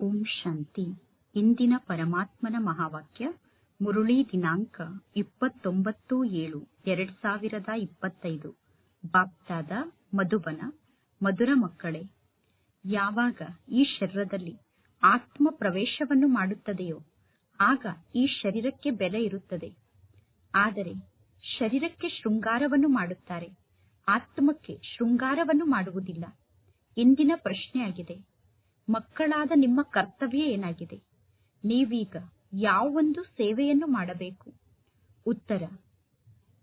ಓಂ ಶಾಂತಿ. ಇಂದಿನ ಪರಮಾತ್ಮನ ಮಹಾವಾಕ್ಯ, ಮುರುಳಿ ದಿನಾಂಕ ಇಪ್ಪತ್ತೊಂಬತ್ತು ಏಳು, ಎರಡ್ ಸಾವಿರದ ಇಪ್ಪತ್ತೈದು. ಬಾಪ್ತಾದ ಮಧುಬನ, ಮಧುರ ಮಕ್ಕಳೇ, ಯಾವಾಗ ಈ ಶರೀರದಲ್ಲಿ ಆತ್ಮ ಪ್ರವೇಶವನ್ನು ಮಾಡುತ್ತದೆಯೋ, ಆಗ ಈ ಶರೀರಕ್ಕೆ ಬೆಲೆ ಇರುತ್ತದೆ. ಆದರೆ ಶರೀರಕ್ಕೆ ಶೃಂಗಾರವನ್ನು ಮಾಡುತ್ತಾರೆ. ಆತ್ಮಕ್ಕೆ ಶೃಂಗಾರವನ್ನು ಮಾಡುವುದಿಲ್ಲ. ಇಂದಿನ ಪ್ರಶ್ನೆಯಾಗಿದೆ ಮಕ್ಕಳಾದ ನಿಮ್ಮ ಕರ್ತವ್ಯ ಏನಾಗಿದೆ? ನೀವೀಗ ಯಾವೊಂದು ಸೇವೆಯನ್ನು ಮಾಡಬೇಕು? ಉತ್ತರ,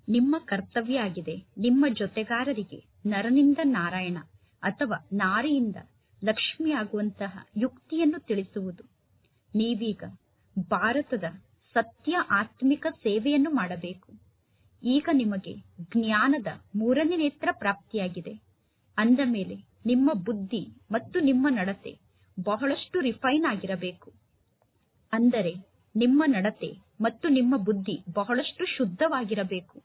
ನಿಮ್ಮ ಕರ್ತವ್ಯ ಆಗಿದೆ. ನಿಮ್ಮ ಜೊತೆಗಾರರಿಗೆ ನರನಿಂದ ನಾರಾಯಣ ಅಥವಾ ನಾರಿಯಿಂದ ಲಕ್ಷ್ಮಿ ಆಗುವಂತಹ ಯುಕ್ತಿಯನ್ನು ತಿಳಿಸುವುದು. ನೀವೀಗ ಭಾರತದ ಸತ್ಯ ಆತ್ಮಿಕ ಸೇವೆಯನ್ನು ಮಾಡಬೇಕು. ಈಗ ನಿಮಗೆ ಜ್ಞಾನದ ಮೂರನೇ ನೇತ್ರ ಪ್ರಾಪ್ತಿಯಾಗಿದೆ. ಅಂದ ಮೇಲೆ ನಿಮ್ಮ ಬುದ್ಧಿ ಮತ್ತು ನಿಮ್ಮ ನಡತೆ ಬಹಳಷ್ಟು ರಿಫೈನ್ ಆಗಿರಬೇಕು. ಅಂದರೆ ನಿಮ್ಮ ನಡತೆ ಮತ್ತು ನಿಮ್ಮ ಬುದ್ಧಿ ಬಹಳಷ್ಟು ಶುದ್ಧವಾಗಿರಬೇಕು.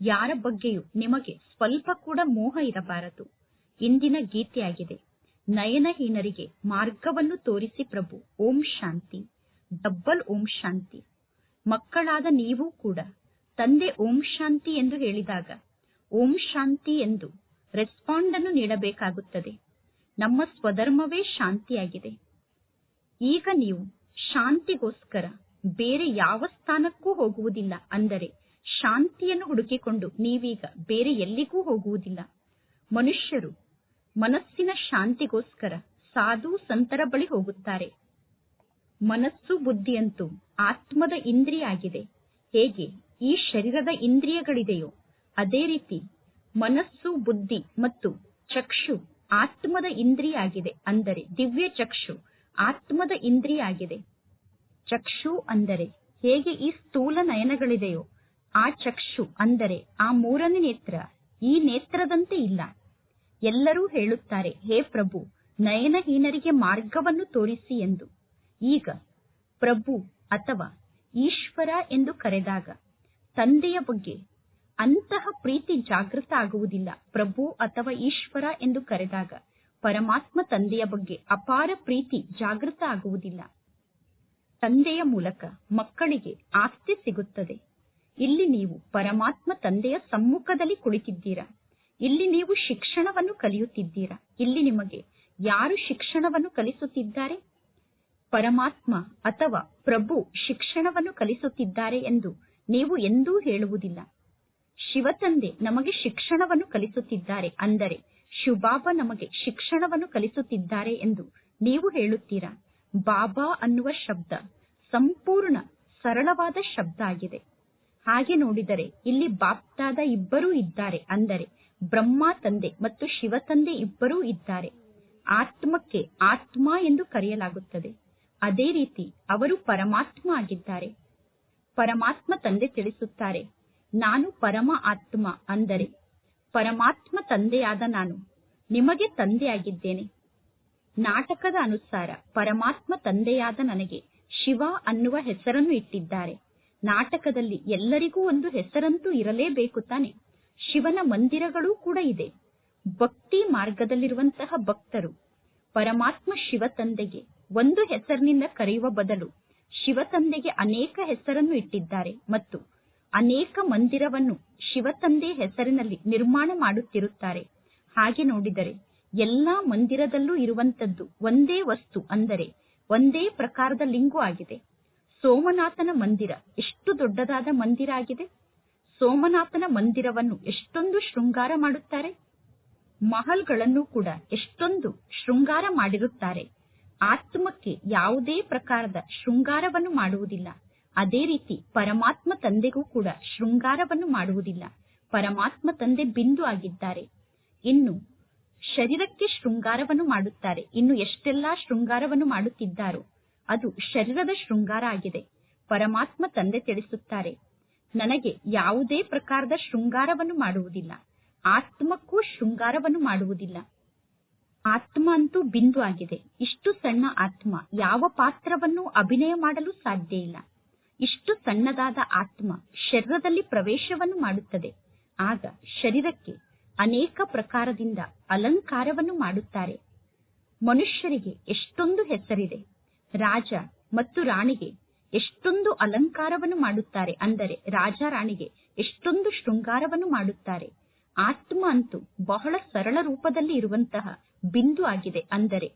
ಯಾರ ಬಗ್ಗೆಯೂ ನಿಮಗೆ ಸ್ವಲ್ಪ ಕೂಡ ಮೋಹ ಇರಬಾರದು. ಇಂದಿನ ಗೀತೆಯಾಗಿದೆ, ನಯನಹೀನರಿಗೆ ಮಾರ್ಗವನ್ನು ತೋರಿಸಿ ಪ್ರಭು, ಓಂ ಶಾಂತಿ, ಡಬ್ಬಲ್ ಓಂ ಶಾಂತಿ. ಮಕ್ಕಳಾದ ನೀವು ಕೂಡ ತಂದೆ ಓಂ ಶಾಂತಿ ಎಂದು ಹೇಳಿದಾಗ, ಓಂ ಶಾಂತಿ ಎಂದು ರೆಸ್ಪಾಂಡ್ ಅನ್ನು ನೀಡಬೇಕಾಗುತ್ತದೆ. ನಮ್ಮ ಸ್ವಧರ್ಮವೇ ಶಾಂತಿಯಾಗಿದೆ. ಈಗ ನೀವು ಶಾಂತಿಗೋಸ್ಕರ ಬೇರೆ ಯಾವ ಸ್ಥಾನಕ್ಕೂ ಹೋಗುವುದಿಲ್ಲ ಅಂದರೆ ಶಾಂತಿಯನ್ನು ಹುಡುಕಿಕೊಂಡು ನೀವೀಗ ಬೇರೆ ಎಲ್ಲಿಗೂ ಹೋಗುವುದಿಲ್ಲ. ಮನುಷ್ಯರು ಮನಸ್ಸಿನ ಶಾಂತಿಗೋಸ್ಕರ ಸಾಧು ಸಂತರ ಬಳಿ ಹೋಗುತ್ತಾರೆ. ಮನಸ್ಸು ಬುದ್ಧಿಯಂತೂ ಆತ್ಮದ ಇಂದ್ರಿಯ ಆಗಿದೆ ಹೇಗೆ ಈ ಶರೀರದ ಇಂದ್ರಿಯಗಳಿದೆಯೋ ಅದೇ ರೀತಿ ಮನಸ್ಸು ಬುದ್ಧಿ ಮತ್ತು ಚಕ್ಷು ಆತ್ಮದ ಇಂದ್ರಿಯಾಗಿದೆ ಅಂದರೆ ದಿವ್ಯ ಚಕ್ಷು, ಆತ್ಮದ ಇಂದ್ರಿಯಾಗಿದೆ. ಚಕ್ಷು ಅಂದರೆ ಹೇಗೆ ಈ ಸ್ಥೂಲ ನಯನಗಳಿದೆಯೋ, ಆ ಚಕ್ಷು ಅಂದರೆ ಆ ಮೂರನೇ ನೇತ್ರ, ಈ ನೇತ್ರದಂತೆ ಇಲ್ಲ. ಎಲ್ಲರೂ ಹೇಳುತ್ತಾರೆ, ಹೇ ಪ್ರಭು, ನಯನಹೀನರಿಗೆ ಮಾರ್ಗವನ್ನು ತೋರಿಸಿ ಎಂದು. ಈಗ, ಪ್ರಭು ಅಥವಾ ಈಶ್ವರ ಎಂದು ಕರೆದಾಗ, ತಂದೆಯ ಬಗ್ಗೆ ಅಂತಹ ಪ್ರೀತಿ ಜಾಗೃತ ಆಗುವುದಿಲ್ಲ. ಪ್ರಭು ಅಥವಾ ಈಶ್ವರ ಎಂದು ಕರೆದಾಗ ಪರಮಾತ್ಮ ತಂದೆಯ ಬಗ್ಗೆ ಅಪಾರ ಪ್ರೀತಿ ಜಾಗೃತ ಆಗುವುದಿಲ್ಲ. ತಂದೆಯ ಮೂಲಕ ಮಕ್ಕಳಿಗೆ ಆಸ್ತಿ ಸಿಗುತ್ತದೆ. ಇಲ್ಲಿ ನೀವು ಪರಮಾತ್ಮ ತಂದೆಯ ಸಮ್ಮುಖದಲ್ಲಿ ಕುಳಿತಿದ್ದೀರಾ? ಇಲ್ಲಿ ನೀವು ಶಿಕ್ಷಣವನ್ನು ಕಲಿಯುತ್ತಿದ್ದೀರಾ? ಇಲ್ಲಿ ನಿಮಗೆ ಯಾರು ಶಿಕ್ಷಣವನ್ನು ಕಲಿಸುತ್ತಿದ್ದಾರೆ? ಪರಮಾತ್ಮ ಅಥವಾ ಪ್ರಭು ಶಿಕ್ಷಣವನ್ನು ಕಲಿಸುತ್ತಿದ್ದಾರೆ ಎಂದು ನೀವು ಎಂದೂ ಹೇಳುವುದಿಲ್ಲ. ಶಿವತಂದೆ ನಮಗೆ ಶಿಕ್ಷಣವನ್ನು ಕಲಿಸುತ್ತಿದ್ದಾರೆ ಅಂದರೆ ಶಿವಬಾಬಾ ನಮಗೆ ಶಿಕ್ಷಣವನ್ನು ಕಲಿಸುತ್ತಿದ್ದಾರೆ ಎಂದು ನೀವು ಹೇಳುತ್ತೀರಾ? ಬಾಬಾ ಅನ್ನುವ ಶಬ್ದ ಸಂಪೂರ್ಣ ಸರಳವಾದ ಶಬ್ದ ಆಗಿದೆ. ಹಾಗೆ ನೋಡಿದರೆ ಇಲ್ಲಿ ಬಾಪ್ತಾದ ಇಬ್ಬರೂ ಇದ್ದಾರೆ ಅಂದರೆ ಬ್ರಹ್ಮ ತಂದೆ ಮತ್ತು ಶಿವತಂದೆ ಇಬ್ಬರೂ ಇದ್ದಾರೆ. ಆತ್ಮಕ್ಕೆ ಆತ್ಮ ಎಂದು ಕರೆಯಲಾಗುತ್ತದೆ. ಅದೇ ರೀತಿ ಅವರು ಪರಮಾತ್ಮ ಆಗಿದ್ದಾರೆ. ಪರಮಾತ್ಮ ತಂದೆ ತಿಳಿಸುತ್ತಾರೆ ನಾನು ಪರಮ ಆತ್ಮ ಅಂದರೆ ಪರಮಾತ್ಮ ತಂದೆಯಾದ ನಾನು, ನಿಮಗೆ ತಂದೆಯಾಗಿದ್ದೇನೆ. ನಾಟಕದ ಅನುಸಾರ ಪರಮಾತ್ಮ ತಂದೆಯಾದ ನನಗೆ ಶಿವ ಅನ್ನುವ ಹೆಸರನ್ನು ಇಟ್ಟಿದ್ದಾರೆ. ನಾಟಕದಲ್ಲಿ ಎಲ್ಲರಿಗೂ ಒಂದು ಹೆಸರಂತೂ ಇರಲೇಬೇಕು ತಾನೆ. ಶಿವನ ಮಂದಿರಗಳೂ ಕೂಡ ಇದೆ. ಭಕ್ತಿ ಮಾರ್ಗದಲ್ಲಿರುವಂತಹ ಭಕ್ತರು. ಪರಮಾತ್ಮ ಶಿವ ತಂದೆಗೆ ಒಂದು ಹೆಸರಿನಿಂದ ಕರೆಯುವ ಬದಲು ಶಿವ ತಂದೆಗೆ ಅನೇಕ ಹೆಸರನ್ನು ಇಟ್ಟಿದ್ದಾರೆ. ಮತ್ತು ಅನೇಕ ಮಂದಿರವನ್ನು ಶಿವ ತಂದೆ ಹೆಸರಿನಲ್ಲಿ ನಿರ್ಮಾಣ ಮಾಡುತ್ತಿರುತ್ತಾರೆ. ಹಾಗೆ ನೋಡಿದರೆ ಎಲ್ಲಾ ಮಂದಿರದಲ್ಲೂ ಇರುವಂತದ್ದು ಒಂದೇ ವಸ್ತು ಅಂದರೆ ಒಂದೇ ಪ್ರಕಾರದ ಲಿಂಗು ಆಗಿದೆ. ಸೋಮನಾಥನ ಮಂದಿರ ಎಷ್ಟು ದೊಡ್ಡದಾದ ಮಂದಿರ ಆಗಿದೆ? ಸೋಮನಾಥನ ಮಂದಿರವನ್ನು ಎಷ್ಟೊಂದು ಶೃಂಗಾರ ಮಾಡುತ್ತಾರೆ? ಮಹಲ್ಗಳನ್ನು ಕೂಡ ಎಷ್ಟೊಂದು ಶೃಂಗಾರ ಮಾಡಿರುತ್ತಾರೆ. ಆತ್ಮಕ್ಕೆ ಯಾವುದೇ ಪ್ರಕಾರದ ಶೃಂಗಾರವನ್ನು ಮಾಡುವುದಿಲ್ಲ. ಅದೇ ರೀತಿ ಪರಮಾತ್ಮ ತಂದೆಗೂ ಕೂಡ ಶೃಂಗಾರವನ್ನು ಮಾಡುವುದಿಲ್ಲ. ಪರಮಾತ್ಮ ತಂದೆ ಬಿಂದು ಆಗಿದ್ದಾರೆ. ಇನ್ನು ಶರೀರಕ್ಕೆ ಶೃಂಗಾರವನ್ನು ಮಾಡುತ್ತಾರೆ. ಇನ್ನು ಎಷ್ಟೆಲ್ಲಾ ಶೃಂಗಾರವನ್ನು ಮಾಡುತ್ತಿದ್ದಾರೋ ಅದು ಶರೀರದ ಶೃಂಗಾರ ಆಗಿದೆ. ಪರಮಾತ್ಮ ತಂದೆ ತಿಳಿಸುತ್ತಾರೆ, ನನಗೆ ಯಾವುದೇ ಪ್ರಕಾರದ ಶೃಂಗಾರವನ್ನು ಮಾಡುವುದಿಲ್ಲ. ಆತ್ಮಕ್ಕೂ ಶೃಂಗಾರವನ್ನು ಮಾಡುವುದಿಲ್ಲ. ಆತ್ಮ ಅಂತೂ ಬಿಂದು ಆಗಿದೆ. ಇಷ್ಟು ಸಣ್ಣ ಆತ್ಮ ಯಾವ ಪಾತ್ರವನ್ನು ಅಭಿನಯ ಮಾಡಲು ಸಾಧ್ಯ ಇಲ್ಲ. ಇಷ್ಟು ಸಣ್ಣದಾದ ಆತ್ಮ ಶರೀರದಲ್ಲಿ ಪ್ರವೇಶವನ್ನು ಮಾಡುತ್ತದೆ. ಆಗ ಶರೀರಕ್ಕೆ ಅನೇಕ ಪ್ರಕಾರದಿಂದ ಅಲಂಕಾರವನ್ನು ಮಾಡುತ್ತಾರೆ. ಮನುಷ್ಯರಿಗೆ ಎಷ್ಟೊಂದು ಹೆಸರಿದೆ. ರಾಜ ಮತ್ತು ರಾಣಿಗೆ ಎಷ್ಟೊಂದು ಅಲಂಕಾರವನ್ನು ಮಾಡುತ್ತಾರೆ. ಅಂದರೆ ರಾಜ ರಾಣಿಗೆ ಎಷ್ಟೊಂದು ಶೃಂಗಾರವನ್ನು ಮಾಡುತ್ತಾರೆ. ಆತ್ಮ ಅಂತೂ ಬಹಳ ಸರಳ ರೂಪದಲ್ಲಿ ಇರುವಂತಹ ಬಿಂದು ಆಗಿದೆ. ಅಂದರೆ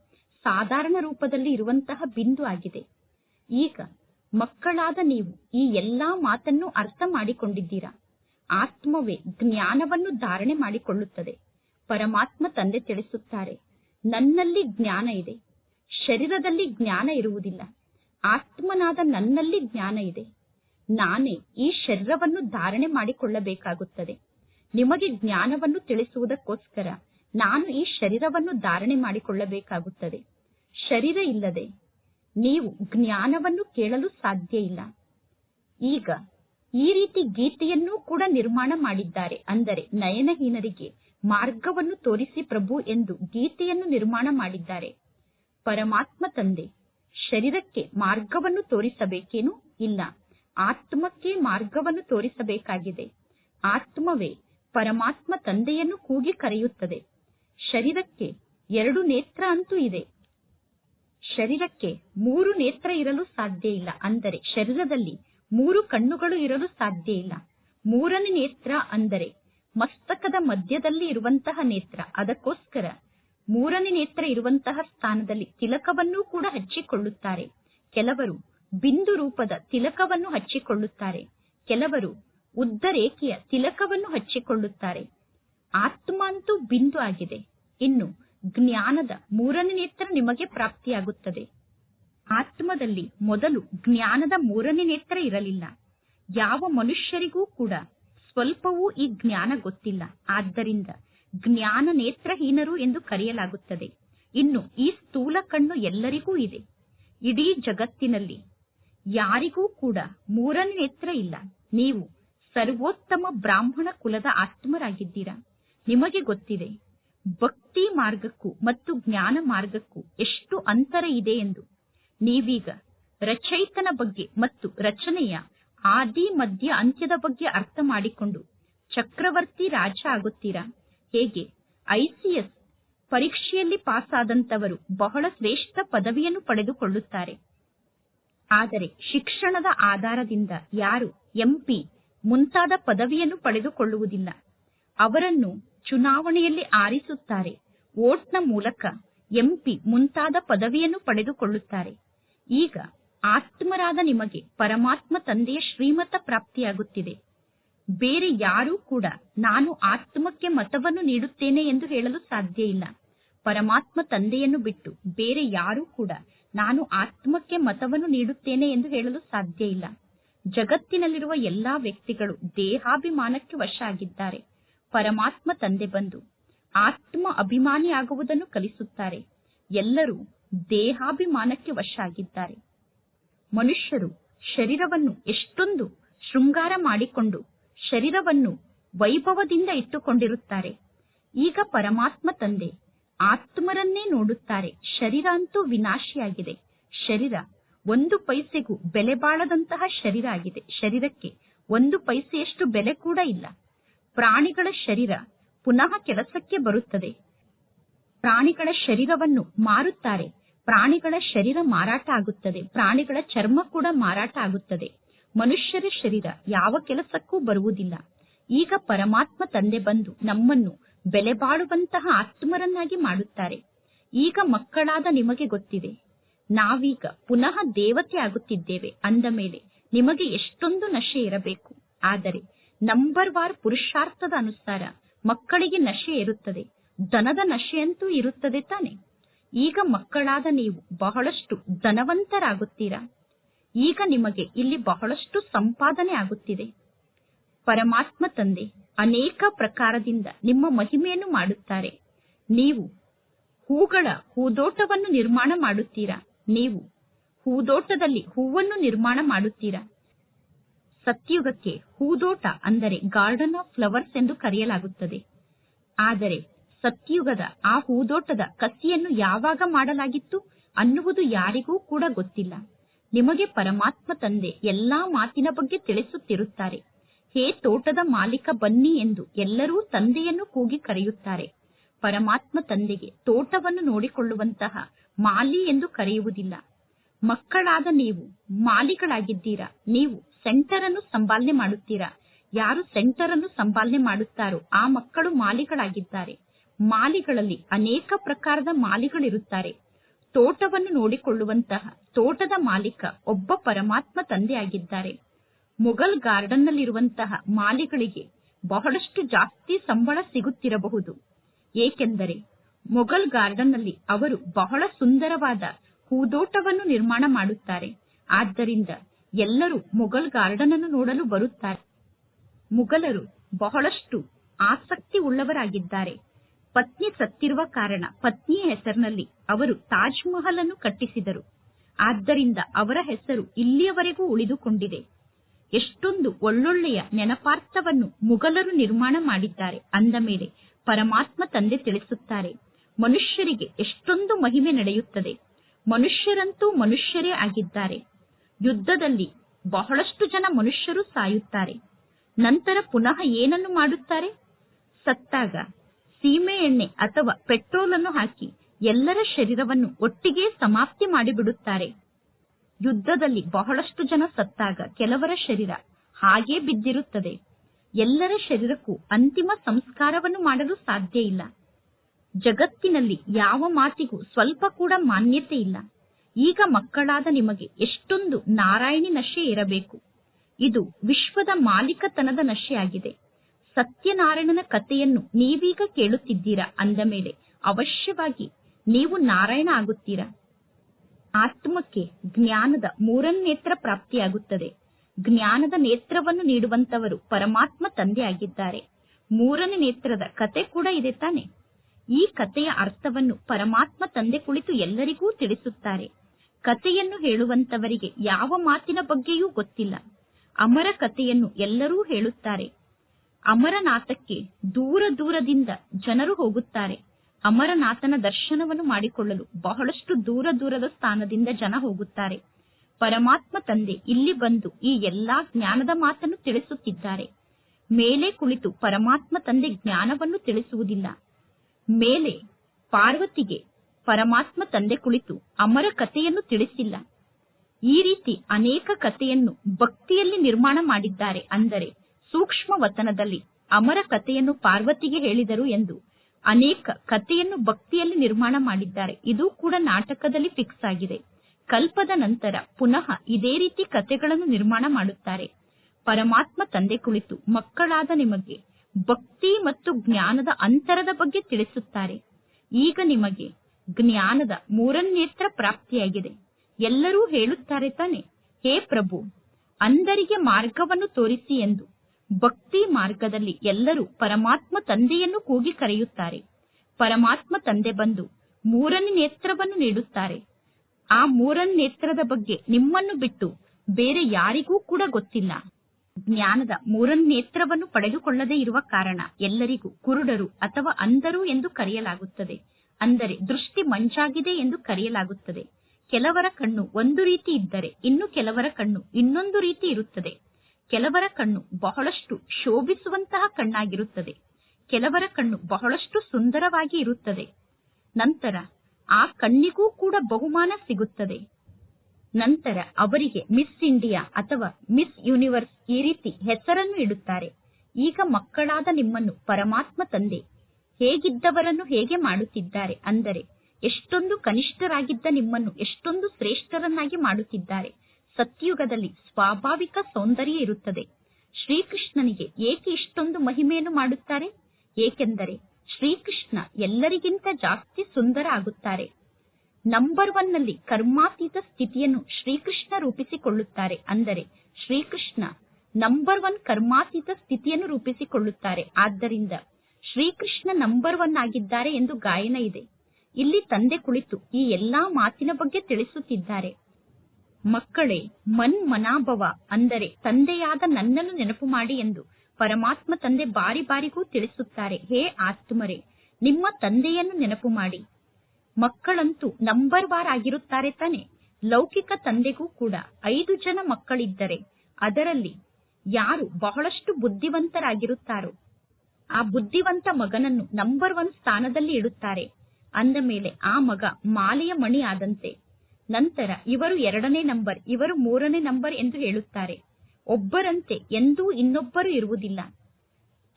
ಸಾಧಾರಣ ರೂಪದಲ್ಲಿ ಇರುವಂತಹ ಬಿಂದು ಆಗಿದೆ. ಈಗ ಮಕ್ಕಳಾದ ನೀವು ಈ ಎಲ್ಲಾ ಮಾತನ್ನು ಅರ್ಥ ಮಾಡಿಕೊಂಡಿದ್ದೀರಾ? ಆತ್ಮವೇ ಜ್ಞಾನವನ್ನು ಧಾರಣೆ ಮಾಡಿಕೊಳ್ಳುತ್ತದೆ. ಪರಮಾತ್ಮ ತಂದೆ ತಿಳಿಸುತ್ತಾರೆ, ನನ್ನಲ್ಲಿ ಜ್ಞಾನ ಇದೆ. ಶರೀರದಲ್ಲಿ ಜ್ಞಾನ ಇರುವುದಿಲ್ಲ. ಆತ್ಮನಾದ ನನ್ನಲ್ಲಿ ಜ್ಞಾನ ಇದೆ. ನಾನೇ ಈ ಶರೀರವನ್ನು ಧಾರಣೆ ಮಾಡಿಕೊಳ್ಳಬೇಕಾಗುತ್ತದೆ. ನಿಮಗೆ ಜ್ಞಾನವನ್ನು ತಿಳಿಸುವುದಕ್ಕೋಸ್ಕರ ನಾನು ಈ ಶರೀರವನ್ನು ಧಾರಣೆ ಮಾಡಿಕೊಳ್ಳಬೇಕಾಗುತ್ತದೆ. ಶರೀರ ಇಲ್ಲದೆ ನೀವು ಜ್ಞಾನವನ್ನು ಕೇಳಲು ಸಾಧ್ಯ ಇಲ್ಲ. ಈಗ ಈ ರೀತಿ ಗೀತೆಯನ್ನು ಕೂಡ ನಿರ್ಮಾಣ ಮಾಡಿದ್ದಾರೆ. ಅಂದರೆ ನಯನಹೀನರಿಗೆ ಮಾರ್ಗವನ್ನು ತೋರಿಸಿ ಪ್ರಭು ಎಂದು ಗೀತೆಯನ್ನು ನಿರ್ಮಾಣ ಮಾಡಿದ್ದಾರೆ. ಪರಮಾತ್ಮ ತಂದೆ, ಶರೀರಕ್ಕೆ ಮಾರ್ಗವನ್ನು ತೋರಿಸಬೇಕೇನು ಇಲ್ಲ. ಆತ್ಮಕ್ಕೆ ಮಾರ್ಗವನ್ನು ತೋರಿಸಬೇಕಾಗಿದೆ. ಆತ್ಮವೇ ಪರಮಾತ್ಮ ತಂದೆಯನ್ನು ಕೂಗಿ ಕರೆಯುತ್ತದೆ. ಶರೀರಕ್ಕೆ ಎರಡು ನೇತ್ರ ಅಂತೂ ಇದೆ. ಶರೀರಕ್ಕೆ ಮೂರು ನೇತ್ರ ಇರಲು ಸಾಧ್ಯ ಇಲ್ಲ. ಅಂದರೆ ಶರೀರದಲ್ಲಿ ಮೂರು ಕಣ್ಣುಗಳು ಇರಲು ಸಾಧ್ಯ ಇಲ್ಲ. ಮೂರನೇ ನೇತ್ರ ಅಂದರೆ ಮಸ್ತಕದ ಮಧ್ಯದಲ್ಲಿ ಇರುವಂತಹ ನೇತ್ರ. ಅದಕ್ಕೋಸ್ಕರ ಮೂರನೇ ನೇತ್ರ ಇರುವಂತಹ ಸ್ಥಾನದಲ್ಲಿ ತಿಲಕವನ್ನೂ ಕೂಡ ಹಚ್ಚಿಕೊಳ್ಳುತ್ತಾರೆ. ಕೆಲವರು ಬಿಂದು ರೂಪದ ತಿಲಕವನ್ನು ಹಚ್ಚಿಕೊಳ್ಳುತ್ತಾರೆ. ಕೆಲವರು ಉದ್ದ ರೇಖೆಯ ತಿಲಕವನ್ನು ಹಚ್ಚಿಕೊಳ್ಳುತ್ತಾರೆ. ಆತ್ಮ ಅಂತೂ ಬಿಂದು ಆಗಿದೆ. ಇನ್ನು ಜ್ಞಾನದ ಮೂರನೇ ನೇತ್ರ ನಿಮಗೆ ಪ್ರಾಪ್ತಿಯಾಗುತ್ತದೆ. ಆತ್ಮದಲ್ಲಿ ಮೊದಲು ಜ್ಞಾನದ ಮೂರನೇ ನೇತ್ರ ಇರಲಿಲ್ಲ. ಯಾವ ಮನುಷ್ಯರಿಗೂ ಕೂಡ ಸ್ವಲ್ಪವೂ ಈ ಜ್ಞಾನ ಗೊತ್ತಿಲ್ಲ. ಆದ್ದರಿಂದ ಜ್ಞಾನ ನೇತ್ರಹೀನರು ಎಂದು ಕರೆಯಲಾಗುತ್ತದೆ. ಇನ್ನು ಈ ಸ್ಥೂಲ ಕಣ್ಣು ಎಲ್ಲರಿಗೂ ಇದೆ. ಇಡೀ ಜಗತ್ತಿನಲ್ಲಿ ಯಾರಿಗೂ ಕೂಡ ಮೂರನೇ ನೇತ್ರ ಇಲ್ಲ. ನೀವು ಸರ್ವೋತ್ತಮ ಬ್ರಾಹ್ಮಣ ಕುಲದ ಆತ್ಮರಾಗಿದ್ದೀರಾ. ನಿಮಗೆ ಗೊತ್ತಿದೆ, ಭಕ್ತಿ ಮಾರ್ಗಕ್ಕೂ ಮತ್ತು ಜ್ಞಾನ ಮಾರ್ಗಕ್ಕೂ ಎಷ್ಟು ಅಂತರ ಇದೆ ಎಂದು ನೀವೀಗ ರಚಯಿತನ ಬಗ್ಗೆ ಮತ್ತು ರಚನೆಯ ಆದಿ ಮಧ್ಯ ಅಂತ್ಯದ ಬಗ್ಗೆ ಅರ್ಥ ಮಾಡಿಕೊಂಡು ಚಕ್ರವರ್ತಿ ರಾಜ ಆಗುತ್ತೀರಾ? ಹೇಗೆ? ಐಸಿಎಸ್ ಪರೀಕ್ಷೆಯಲ್ಲಿ ಪಾಸ್ ಆದಂತವರು ಬಹಳ ಶ್ರೇಷ್ಠ ಪದವಿಯನ್ನು ಪಡೆದುಕೊಳ್ಳುತ್ತಾರೆ. ಆದರೆ ಶಿಕ್ಷಣದ ಆಧಾರದಿಂದ ಯಾರು ಎಂಪಿ ಮುಂತಾದ ಪದವಿಯನ್ನು ಪಡೆದುಕೊಳ್ಳುವುದಿಲ್ಲ. ಅವರನ್ನು ಚುನಾವಣೆಯಲ್ಲಿ ಆರಿಸುತ್ತಾರೆ. ವೋಟ್ನ ಮೂಲಕ ಎಂಪಿ ಮುಂತಾದ ಪದವಿಯನ್ನು ಪಡೆದುಕೊಳ್ಳುತ್ತಾರೆ. ಈಗ ಆತ್ಮರಾದ ನಿಮಗೆ ಪರಮಾತ್ಮ ತಂದೆಯ ಶ್ರೀಮತ ಪ್ರಾಪ್ತಿಯಾಗುತ್ತಿದೆ. ಬೇರೆ ಯಾರೂ ಕೂಡ ನಾನು ಆತ್ಮಕ್ಕೆ ಮತವನ್ನು ನೀಡುತ್ತೇನೆ ಎಂದು ಹೇಳಲು ಸಾಧ್ಯ ಇಲ್ಲ. ಪರಮಾತ್ಮ ತಂದೆಯನ್ನು ಬಿಟ್ಟು ಬೇರೆ ಯಾರೂ ಕೂಡ ನಾನು ಆತ್ಮಕ್ಕೆ ಮತವನ್ನು ನೀಡುತ್ತೇನೆ ಎಂದು ಹೇಳಲು ಸಾಧ್ಯ ಇಲ್ಲ. ಜಗತ್ತಿನಲ್ಲಿರುವ ಎಲ್ಲಾ ವ್ಯಕ್ತಿಗಳು ದೇಹಾಭಿಮಾನಕ್ಕೆ ವಶ ಆಗಿದ್ದಾರೆ. ಪರಮಾತ್ಮ ತಂದೆ ಬಂದು ಆತ್ಮ ಅಭಿಮಾನಿಯಾಗುವುದನ್ನು ಕಲಿಸುತ್ತಾರೆ. ಎಲ್ಲರೂ ದೇಹಾಭಿಮಾನಕ್ಕೆ ವಶಾಗಿದ್ದಾರೆ ಮನುಷ್ಯರು ಶರೀರವನ್ನು ಎಷ್ಟೊಂದು ಶೃಂಗಾರ ಮಾಡಿಕೊಂಡು ಶರೀರವನ್ನು ವೈಭವದಿಂದ ಇಟ್ಟುಕೊಂಡಿರುತ್ತಾರೆ. ಈಗ ಪರಮಾತ್ಮ ತಂದೆ ಆತ್ಮರನ್ನೇ ನೋಡುತ್ತಾರೆ. ಶರೀರ ಅಂತೂ ವಿನಾಶಿಯಾಗಿದೆ. ಶರೀರ ಒಂದು ಪೈಸೆಗೂ ಬೆಲೆ ಬಾಳದಂತಹ ಶರೀರ ಆಗಿದೆ. ಶರೀರಕ್ಕೆ ಒಂದು ಪೈಸೆಯಷ್ಟು ಬೆಲೆ ಕೂಡ ಇಲ್ಲ. ಪ್ರಾಣಿಗಳ ಶರೀರ ಪುನಃ ಕೆಲಸಕ್ಕೆ ಬರುತ್ತದೆ. ಪ್ರಾಣಿಗಳ ಶರೀರವನ್ನು ಮಾರುತ್ತಾರೆ. ಪ್ರಾಣಿಗಳ ಶರೀರ ಮಾರಾಟ ಆಗುತ್ತದೆ. ಪ್ರಾಣಿಗಳ ಚರ್ಮ ಕೂಡ ಮಾರಾಟ ಆಗುತ್ತದೆ. ಮನುಷ್ಯರ ಶರೀರ ಯಾವ ಕೆಲಸಕ್ಕೂ ಬರುವುದಿಲ್ಲ. ಈಗ ಪರಮಾತ್ಮ ತಂದೆ ಬಂದು ನಮ್ಮನ್ನು ಬೆಲೆ ಬಾಳುವಂತಹ ಆತ್ಮರನ್ನಾಗಿ ಮಾಡುತ್ತಾರೆ. ಈಗ ಮಕ್ಕಳಾದ ನಿಮಗೆ ಗೊತ್ತಿದೆ. ನಾವೀಗ ಪುನಃ ದೇವತೆ ಆಗುತ್ತಿದ್ದೇವೆ. ಅಂದ ಮೇಲೆ ನಿಮಗೆ ಎಷ್ಟೊಂದು ನಶೆ ಇರಬೇಕು. ಆದರೆ ನಂಬರ್ ವಾರ್ ಪುರುಷಾರ್ಥದ ಅನುಸಾರ ಮಕ್ಕಳಿಗೆ ನಶೆ ಇರುತ್ತದೆ. ದನದ ನಶೆಯಂತೂ ಇರುತ್ತದೆ ತಾನೆ. ಈಗ ಮಕ್ಕಳಾದ ನೀವು ಬಹಳಷ್ಟು ಧನವಂತರಾಗುತ್ತೀರಾ. ಈಗ ನಿಮಗೆ ಇಲ್ಲಿ ಬಹಳಷ್ಟು ಸಂಪಾದನೆ ಆಗುತ್ತಿದೆ. ಪರಮಾತ್ಮ ತಂದೆ, ಅನೇಕ ಪ್ರಕಾರದಿಂದ ನಿಮ್ಮ ಮಹಿಮೆಯನ್ನು ಮಾಡುತ್ತಾರೆ. ನೀವು ಹೂಗಳ ಹೂದೋಟವನ್ನು ನಿರ್ಮಾಣ ಮಾಡುತ್ತೀರಾ. ನೀವು ಹೂದೋಟದಲ್ಲಿ ಹೂವನ್ನು ನಿರ್ಮಾಣ ಮಾಡುತ್ತೀರಾ. ಸತ್ಯುಗಕ್ಕೆ ಹೂದೋಟ ಅಂದರೆ ಗಾರ್ಡನ್ ಆಫ್ ಫ್ಲವರ್ಸ್ ಎಂದು ಕರೆಯಲಾಗುತ್ತದೆ. ಆದರೆ ಸತ್ಯುಗದ ಆ ಹೂದೋಟದ ಕಸಿಯನ್ನು ಯಾವಾಗ ಮಾಡಲಾಗಿತ್ತು ಅನ್ನುವುದು ಯಾರಿಗೂ ಕೂಡ ಗೊತ್ತಿಲ್ಲ. ನಿಮಗೆ ಪರಮಾತ್ಮ ತಂದೆ ಎಲ್ಲಾ ಮಾತಿನ ಬಗ್ಗೆ ತಿಳಿಸುತ್ತಿರುತ್ತಾರೆ. ಹೇ ತೋಟದ ಮಾಲೀಕ ಬನ್ನಿ ಎಂದು ಎಲ್ಲರೂ ತಂದೆಯನ್ನು ಕೂಗಿ ಕರೆಯುತ್ತಾರೆ. ಪರಮಾತ್ಮ ತಂದೆಗೆ ತೋಟವನ್ನು ನೋಡಿಕೊಳ್ಳುವಂತಹ ಮಾಲಿ ಎಂದು ಕರೆಯುವುದಿಲ್ಲ. ಮಕ್ಕಳಾದ ನೀವು ಮಾಲಿಗಳಾಗಿದ್ದೀರಾ ನೀವು ಸೆಂಟರ್ ಅನ್ನು ಸಂಪಾಲನೆ ಮಾಡುತ್ತೀರಾ? ಯಾರು ಸೆಂಟರ್ ಅನ್ನು ಸಂಪಾಲನೆ ಮಾಡುತ್ತಾರೋ? ಆ ಮಕ್ಕಳು ಮಾಲಿಗಳಾಗಿದ್ದಾರೆ. ಮಾಲಿಗಳಲ್ಲಿ ಅನೇಕ ಪ್ರಕಾರದ ಮಾಲಿಗಳಿರುತ್ತಾರೆ. ತೋಟವನ್ನು ನೋಡಿಕೊಳ್ಳುವಂತಹ ತೋಟದ ಮಾಲೀಕ ಒಬ್ಬ ಪರಮಾತ್ಮ ತಂದೆಯಾಗಿದ್ದಾರೆ. ಮೊಘಲ್ ಗಾರ್ಡನ್ ನಲ್ಲಿರುವಂತಹ ಮಾಲಿಗಳಿಗೆ ಬಹಳಷ್ಟು ಜಾಸ್ತಿ ಸಂಬಳ ಸಿಗುತ್ತಿರಬಹುದು. ಏಕೆಂದರೆ ಮೊಘಲ್ ಗಾರ್ಡನ್ನಲ್ಲಿ ಅವರು ಬಹಳ ಸುಂದರವಾದ ಹೂದೋಟವನ್ನು ನಿರ್ಮಾಣ ಮಾಡುತ್ತಾರೆ. ಆದ್ದರಿಂದ ಎಲ್ಲರೂ ಮೊಘಲ್ ಗಾರ್ಡನ್ ಅನ್ನು ನೋಡಲು ಬರುತ್ತಾರೆ. ಮುಘಲರು ಬಹಳಷ್ಟು ಆಸಕ್ತಿ ಉಳ್ಳವರಾಗಿದ್ದಾರೆ. ಪತ್ನಿ ಸತ್ತಿರುವ ಕಾರಣ ಪತ್ನಿಯ ಹೆಸರಿನಲ್ಲಿ ಅವರು ತಾಜ್ ಮಹಲ್ ಅನ್ನು ಕಟ್ಟಿಸಿದರು. ಆದ್ದರಿಂದ ಅವರ ಹೆಸರು ಇಲ್ಲಿಯವರೆಗೂ ಉಳಿದುಕೊಂಡಿದೆ. ಎಷ್ಟೊಂದು ಒಳ್ಳೊಳ್ಳೆಯ ನೆನಪಾರ್ಥವನ್ನು ಮುಘಲರು ನಿರ್ಮಾಣ ಮಾಡಿದ್ದಾರೆ ಅಂದ ಮೇಲೆ ಪರಮಾತ್ಮ ತಂದೆ ತಿಳಿಸುತ್ತಾರೆ, ಮನುಷ್ಯರಿಗೆ ಎಷ್ಟೊಂದು ಮಹಿಮೆ ನಡೆಯುತ್ತದೆ. ಮನುಷ್ಯರಂತೂ ಮನುಷ್ಯರೇ ಆಗಿದ್ದಾರೆ. ಯುದ್ಧದಲ್ಲಿ ಬಹಳಷ್ಟು ಜನ ಮನುಷ್ಯರು ಸಾಯುತ್ತಾರೆ. ನಂತರ ಪುನಃ ಏನನ್ನು ಮಾಡುತ್ತಾರೆ? ಸತ್ತಾಗ ಸೀಮೆ ಎಣ್ಣೆ ಅಥವಾ ಪೆಟ್ರೋಲ್ ಅನ್ನು ಹಾಕಿ ಎಲ್ಲರ ಶರೀರವನ್ನು ಒಟ್ಟಿಗೆ ಸಮಾಪ್ತಿ ಮಾಡಿಬಿಡುತ್ತಾರೆ. ಯುದ್ಧದಲ್ಲಿ ಬಹಳಷ್ಟು ಜನ ಸತ್ತಾಗ ಕೆಲವರ ಶರೀರ ಹಾಗೆ ಬಿದ್ದಿರುತ್ತದೆ. ಎಲ್ಲರ ಶರೀರಕ್ಕೂ ಅಂತಿಮ ಸಂಸ್ಕಾರವನ್ನು ಮಾಡಲು ಸಾಧ್ಯ ಇಲ್ಲ. ಜಗತ್ತಿನಲ್ಲಿ ಯಾವ ಮಾತಿಗೂ ಸ್ವಲ್ಪ ಕೂಡ ಮಾನ್ಯತೆ ಇಲ್ಲ. ಈಗ ಮಕ್ಕಳಾದ ನಿಮಗೆ ಎಷ್ಟೊಂದು ನಾರಾಯಣಿ ನಶೆ ಇರಬೇಕು. ಇದು ವಿಶ್ವದ ಮಾಲೀಕತನದ ನಶೆಯಾಗಿದೆ. ಸತ್ಯನಾರಾಯಣನ ಕಥೆಯನ್ನು ನೀವೀಗ ಕೇಳುತ್ತಿದ್ದೀರಾ ಅಂದ ಮೇಲೆ ಅವಶ್ಯವಾಗಿ ನೀವು ನಾರಾಯಣ ಆಗುತ್ತೀರಾ? ಆತ್ಮಕ್ಕೆ ಜ್ಞಾನದ ಮೂರನೇ ನೇತ್ರ ಪ್ರಾಪ್ತಿಯಾಗುತ್ತದೆ. ಜ್ಞಾನದ ನೇತ್ರವನ್ನು ನೀಡುವಂತವರು ಪರಮಾತ್ಮ ತಂದೆಯಾಗಿದ್ದಾರೆ. ಮೂರನೇ ನೇತ್ರದ ಕತೆ ಕೂಡ ಇದೆ ತಾನೆ. ಈ ಕಥೆಯ ಅರ್ಥವನ್ನು ಪರಮಾತ್ಮ ತಂದೆ ಕುಳಿತು ಎಲ್ಲರಿಗೂ ತಿಳಿಸುತ್ತಾರೆ. ಕಥೆಯನ್ನು ಹೇಳುವಂತವರಿಗೆ ಯಾವ ಮಾತಿನ ಬಗ್ಗೆಯೂ ಗೊತ್ತಿಲ್ಲ. ಅಮರ ಕಥೆಯನ್ನು ಎಲ್ಲರೂ ಹೇಳುತ್ತಾರೆ. ಅಮರನಾಥಕ್ಕೆ ದೂರ ದೂರದಿಂದ ಜನರು ಹೋಗುತ್ತಾರೆ. ಅಮರನಾಥನ ದರ್ಶನವನ್ನು ಮಾಡಿಕೊಳ್ಳಲು ಬಹಳಷ್ಟು ದೂರ ದೂರದ ಸ್ಥಾನದಿಂದ ಜನ ಹೋಗುತ್ತಾರೆ. ಪರಮಾತ್ಮ ತಂದೆ ಇಲ್ಲಿ ಬಂದು ಈ ಎಲ್ಲಾ ಜ್ಞಾನದ ಮಾತನ್ನು ತಿಳಿಸುತ್ತಿದ್ದಾರೆ. ಮೇಲೆ ಕುಳಿತು ಪರಮಾತ್ಮ ತಂದೆ ಜ್ಞಾನವನ್ನು ತಿಳಿಸುವುದಿಲ್ಲ. ಮೇಲೆ ಪಾರ್ವತಿಗೆ ಪರಮಾತ್ಮ ತಂದೆ ಕುಳಿತು ಅಮರ ಕಥೆಯನ್ನು ತಿಳಿಸಿಲ್ಲ. ಈ ರೀತಿ ಅನೇಕ ಕಥೆಯನ್ನು ಭಕ್ತಿಯಲ್ಲಿ ನಿರ್ಮಾಣ ಮಾಡಿದ್ದಾರೆ ಅಂದರೆ ಸೂಕ್ಷ್ಮ ವತನದಲ್ಲಿ ಅಮರ ಕಥೆಯನ್ನು ಪಾರ್ವತಿಗೆ ಹೇಳಿದರು ಎಂದು ಅನೇಕ ಕಥೆಯನ್ನು ಭಕ್ತಿಯಲ್ಲಿ ನಿರ್ಮಾಣ ಮಾಡಿದ್ದಾರೆ. ಇದು ಕೂಡ ನಾಟಕದಲ್ಲಿ ಫಿಕ್ಸ್ ಆಗಿದೆ. ಕಲ್ಪದ ನಂತರ ಪುನಃ ಇದೇ ರೀತಿ ಕಥೆಗಳನ್ನು ನಿರ್ಮಾಣ ಮಾಡುತ್ತಾರೆ. ಪರಮಾತ್ಮ ತಂದೆ ಕುಳಿತು ಮಕ್ಕಳಾದ ನಿಮಗೆ ಭಕ್ತಿ ಮತ್ತು ಜ್ಞಾನದ ಅಂತರದ ಬಗ್ಗೆ ತಿಳಿಸುತ್ತಾರೆ. ಈಗ ನಿಮಗೆ ಜ್ಞಾನದ ಮೂರನೇತ್ರ ಪ್ರಾಪ್ತಿಯಾಗಿದೆ. ಎಲ್ಲರೂ ಹೇಳುತ್ತಾರೆ ತಾನೆ, ಹೇ ಪ್ರಭು ಅಂದರಿಗೆ ಮಾರ್ಗವನ್ನು ತೋರಿಸಿ ಎಂದು. ಭಕ್ತಿ ಮಾರ್ಗದಲ್ಲಿ ಎಲ್ಲರೂ ಪರಮಾತ್ಮ ತಂದೆಯನ್ನು ಕೂಗಿ ಕರೆಯುತ್ತಾರೆ. ಪರಮಾತ್ಮ ತಂದೆ ಬಂದು ಮೂರನೇ ನೇತ್ರವನ್ನು ನೀಡುತ್ತಾರೆ. ಆ ಮೂರನೇ ನೇತ್ರದ ಬಗ್ಗೆ ನಿಮ್ಮನ್ನು ಬಿಟ್ಟು ಬೇರೆ ಯಾರಿಗೂ ಕೂಡ ಗೊತ್ತಿಲ್ಲ. ಜ್ಞಾನದ ಮೂರನ್ನೇತ್ರವನ್ನು ಪಡೆದುಕೊಳ್ಳದೇ ಇರುವ ಕಾರಣ ಎಲ್ಲರಿಗೂ ಕುರುಡರು ಅಥವಾ ಅಂಧರು ಎಂದು ಕರೆಯಲಾಗುತ್ತದೆ. ಅಂದರೆ ದೃಷ್ಟಿ ಮಂಚಾಗಿದೆ ಎಂದು ಕರೆಯಲಾಗುತ್ತದೆ. ಕೆಲವರ ಕಣ್ಣು ಒಂದು ರೀತಿ ಇದ್ದರೆ ಇನ್ನು ಕೆಲವರ ಕಣ್ಣು ಇನ್ನೊಂದು ರೀತಿ ಇರುತ್ತದೆ. ಕೆಲವರ ಕಣ್ಣು ಬಹಳಷ್ಟು ಶೋಭಿಸುವಂತಹ ಕಣ್ಣಾಗಿರುತ್ತದೆ. ಕೆಲವರ ಕಣ್ಣು ಬಹಳಷ್ಟು ಸುಂದರವಾಗಿ ಇರುತ್ತದೆ. ನಂತರ ಆ ಕಣ್ಣಿಗೂ ಕೂಡ ಬಹುಮಾನ ಸಿಗುತ್ತದೆ. ನಂತರ ಅವರಿಗೆ ಮಿಸ್ ಇಂಡಿಯಾ ಅಥವಾ ಮಿಸ್ ಯೂನಿವರ್ಸ್ ಈ ರೀತಿ ಹೆಸರನ್ನು ಇಡುತ್ತಾರೆ. ಈಗ ಮಕ್ಕಳಾದ ನಿಮ್ಮನ್ನು ಪರಮಾತ್ಮ ತಂದೆ. ಹೇಗಿದ್ದವರನ್ನು ಹೇಗೆ ಮಾಡುತ್ತಿದ್ದಾರೆ ಅಂದರೆ, ಎಷ್ಟೊಂದು ಕನಿಷ್ಠರಾಗಿದ್ದ ನಿಮ್ಮನ್ನು ಎಷ್ಟೊಂದು ಶ್ರೇಷ್ಠರನ್ನಾಗಿ ಮಾಡುತ್ತಿದ್ದಾರೆ. ಸತ್ಯುಗದಲ್ಲಿ ಸ್ವಾಭಾವಿಕ ಸೌಂದರ್ಯ ಇರುತ್ತದೆ. ಶ್ರೀಕೃಷ್ಣನಿಗೆ ಏಕೆ ಇಷ್ಟೊಂದು ಮಹಿಮೆಯನ್ನು ಮಾಡುತ್ತಾರೆ? ಏಕೆಂದರೆ ಶ್ರೀಕೃಷ್ಣ ಎಲ್ಲರಿಗಿಂತ ಜಾಸ್ತಿ ಸುಂದರ ಆಗುತ್ತಾರೆ. ನಂಬರ್ ಒನ್ನಲ್ಲಿ ಕರ್ಮಾತೀತ ಸ್ಥಿತಿಯನ್ನು ಶ್ರೀಕೃಷ್ಣ ರೂಪಿಸಿಕೊಳ್ಳುತ್ತಾರೆ ಅಂದರೆ ಶ್ರೀಕೃಷ್ಣ ನಂಬರ್ ಒನ್ ಕರ್ಮಾತೀತ ಸ್ಥಿತಿಯನ್ನು ರೂಪಿಸಿಕೊಳ್ಳುತ್ತಾರೆ. ಆದ್ದರಿಂದ ಶ್ರೀಕೃಷ್ಣ ನಂಬರ್ ಒನ್ ಆಗಿದ್ದಾರೆ ಎಂದು ಗಾಯನ ಇದೆ. ಇಲ್ಲಿ ತಂದೆ ಕುಳಿತು ಈ ಎಲ್ಲಾ ಮಾತಿನ ಬಗ್ಗೆ ತಿಳಿಸುತ್ತಿದ್ದಾರೆ. ಮಕ್ಕಳೇ, ಮನ್ ಮನಾಭವ ಅಂದರೆ ತಂದೆಯಾದ ನನ್ನನ್ನು ನೆನಪು ಮಾಡಿ ಎಂದು ಪರಮಾತ್ಮ ತಂದೆ ಬಾರಿ ಬಾರಿಗೂ ತಿಳಿಸುತ್ತಾರೆ. ಹೇ ಆತ್ಮರೇ, ನಿಮ್ಮ ತಂದೆಯನ್ನು ನೆನಪು ಮಾಡಿ. ಮಕ್ಕಳಂತೂ ನಂಬರ್ ವಾರ್ ಆಗಿರುತ್ತಾರೆ ತಾನೆ. ಲೌಕಿಕ ತಂದೆಗೂ ಕೂಡ ಐದು ಜನ ಮಕ್ಕಳಿದ್ದರೆ ಅದರಲ್ಲಿ ಯಾರು ಬಹಳಷ್ಟು ಬುದ್ಧಿವಂತರಾಗಿರುತ್ತಾರೋ? ಆ ಬುದ್ಧಿವಂತ ಮಗನನ್ನು ನಂಬರ್ ಒನ್ ಸ್ಥಾನದಲ್ಲಿ ಇಡುತ್ತಾರೆ. ಅಂದ ಮೇಲೆ ಆ ಮಗ ಮಾಲೆಯ ಮಣಿ ಆದಂತೆ. ನಂತರ ಇವರು ಎರಡನೇ ನಂಬರ್, ಇವರು ಮೂರನೇ ನಂಬರ್ ಎಂದು ಹೇಳುತ್ತಾರೆ. ಒಬ್ಬರಂತೆ ಎಂದೂ ಇನ್ನೊಬ್ಬರು ಇರುವುದಿಲ್ಲ.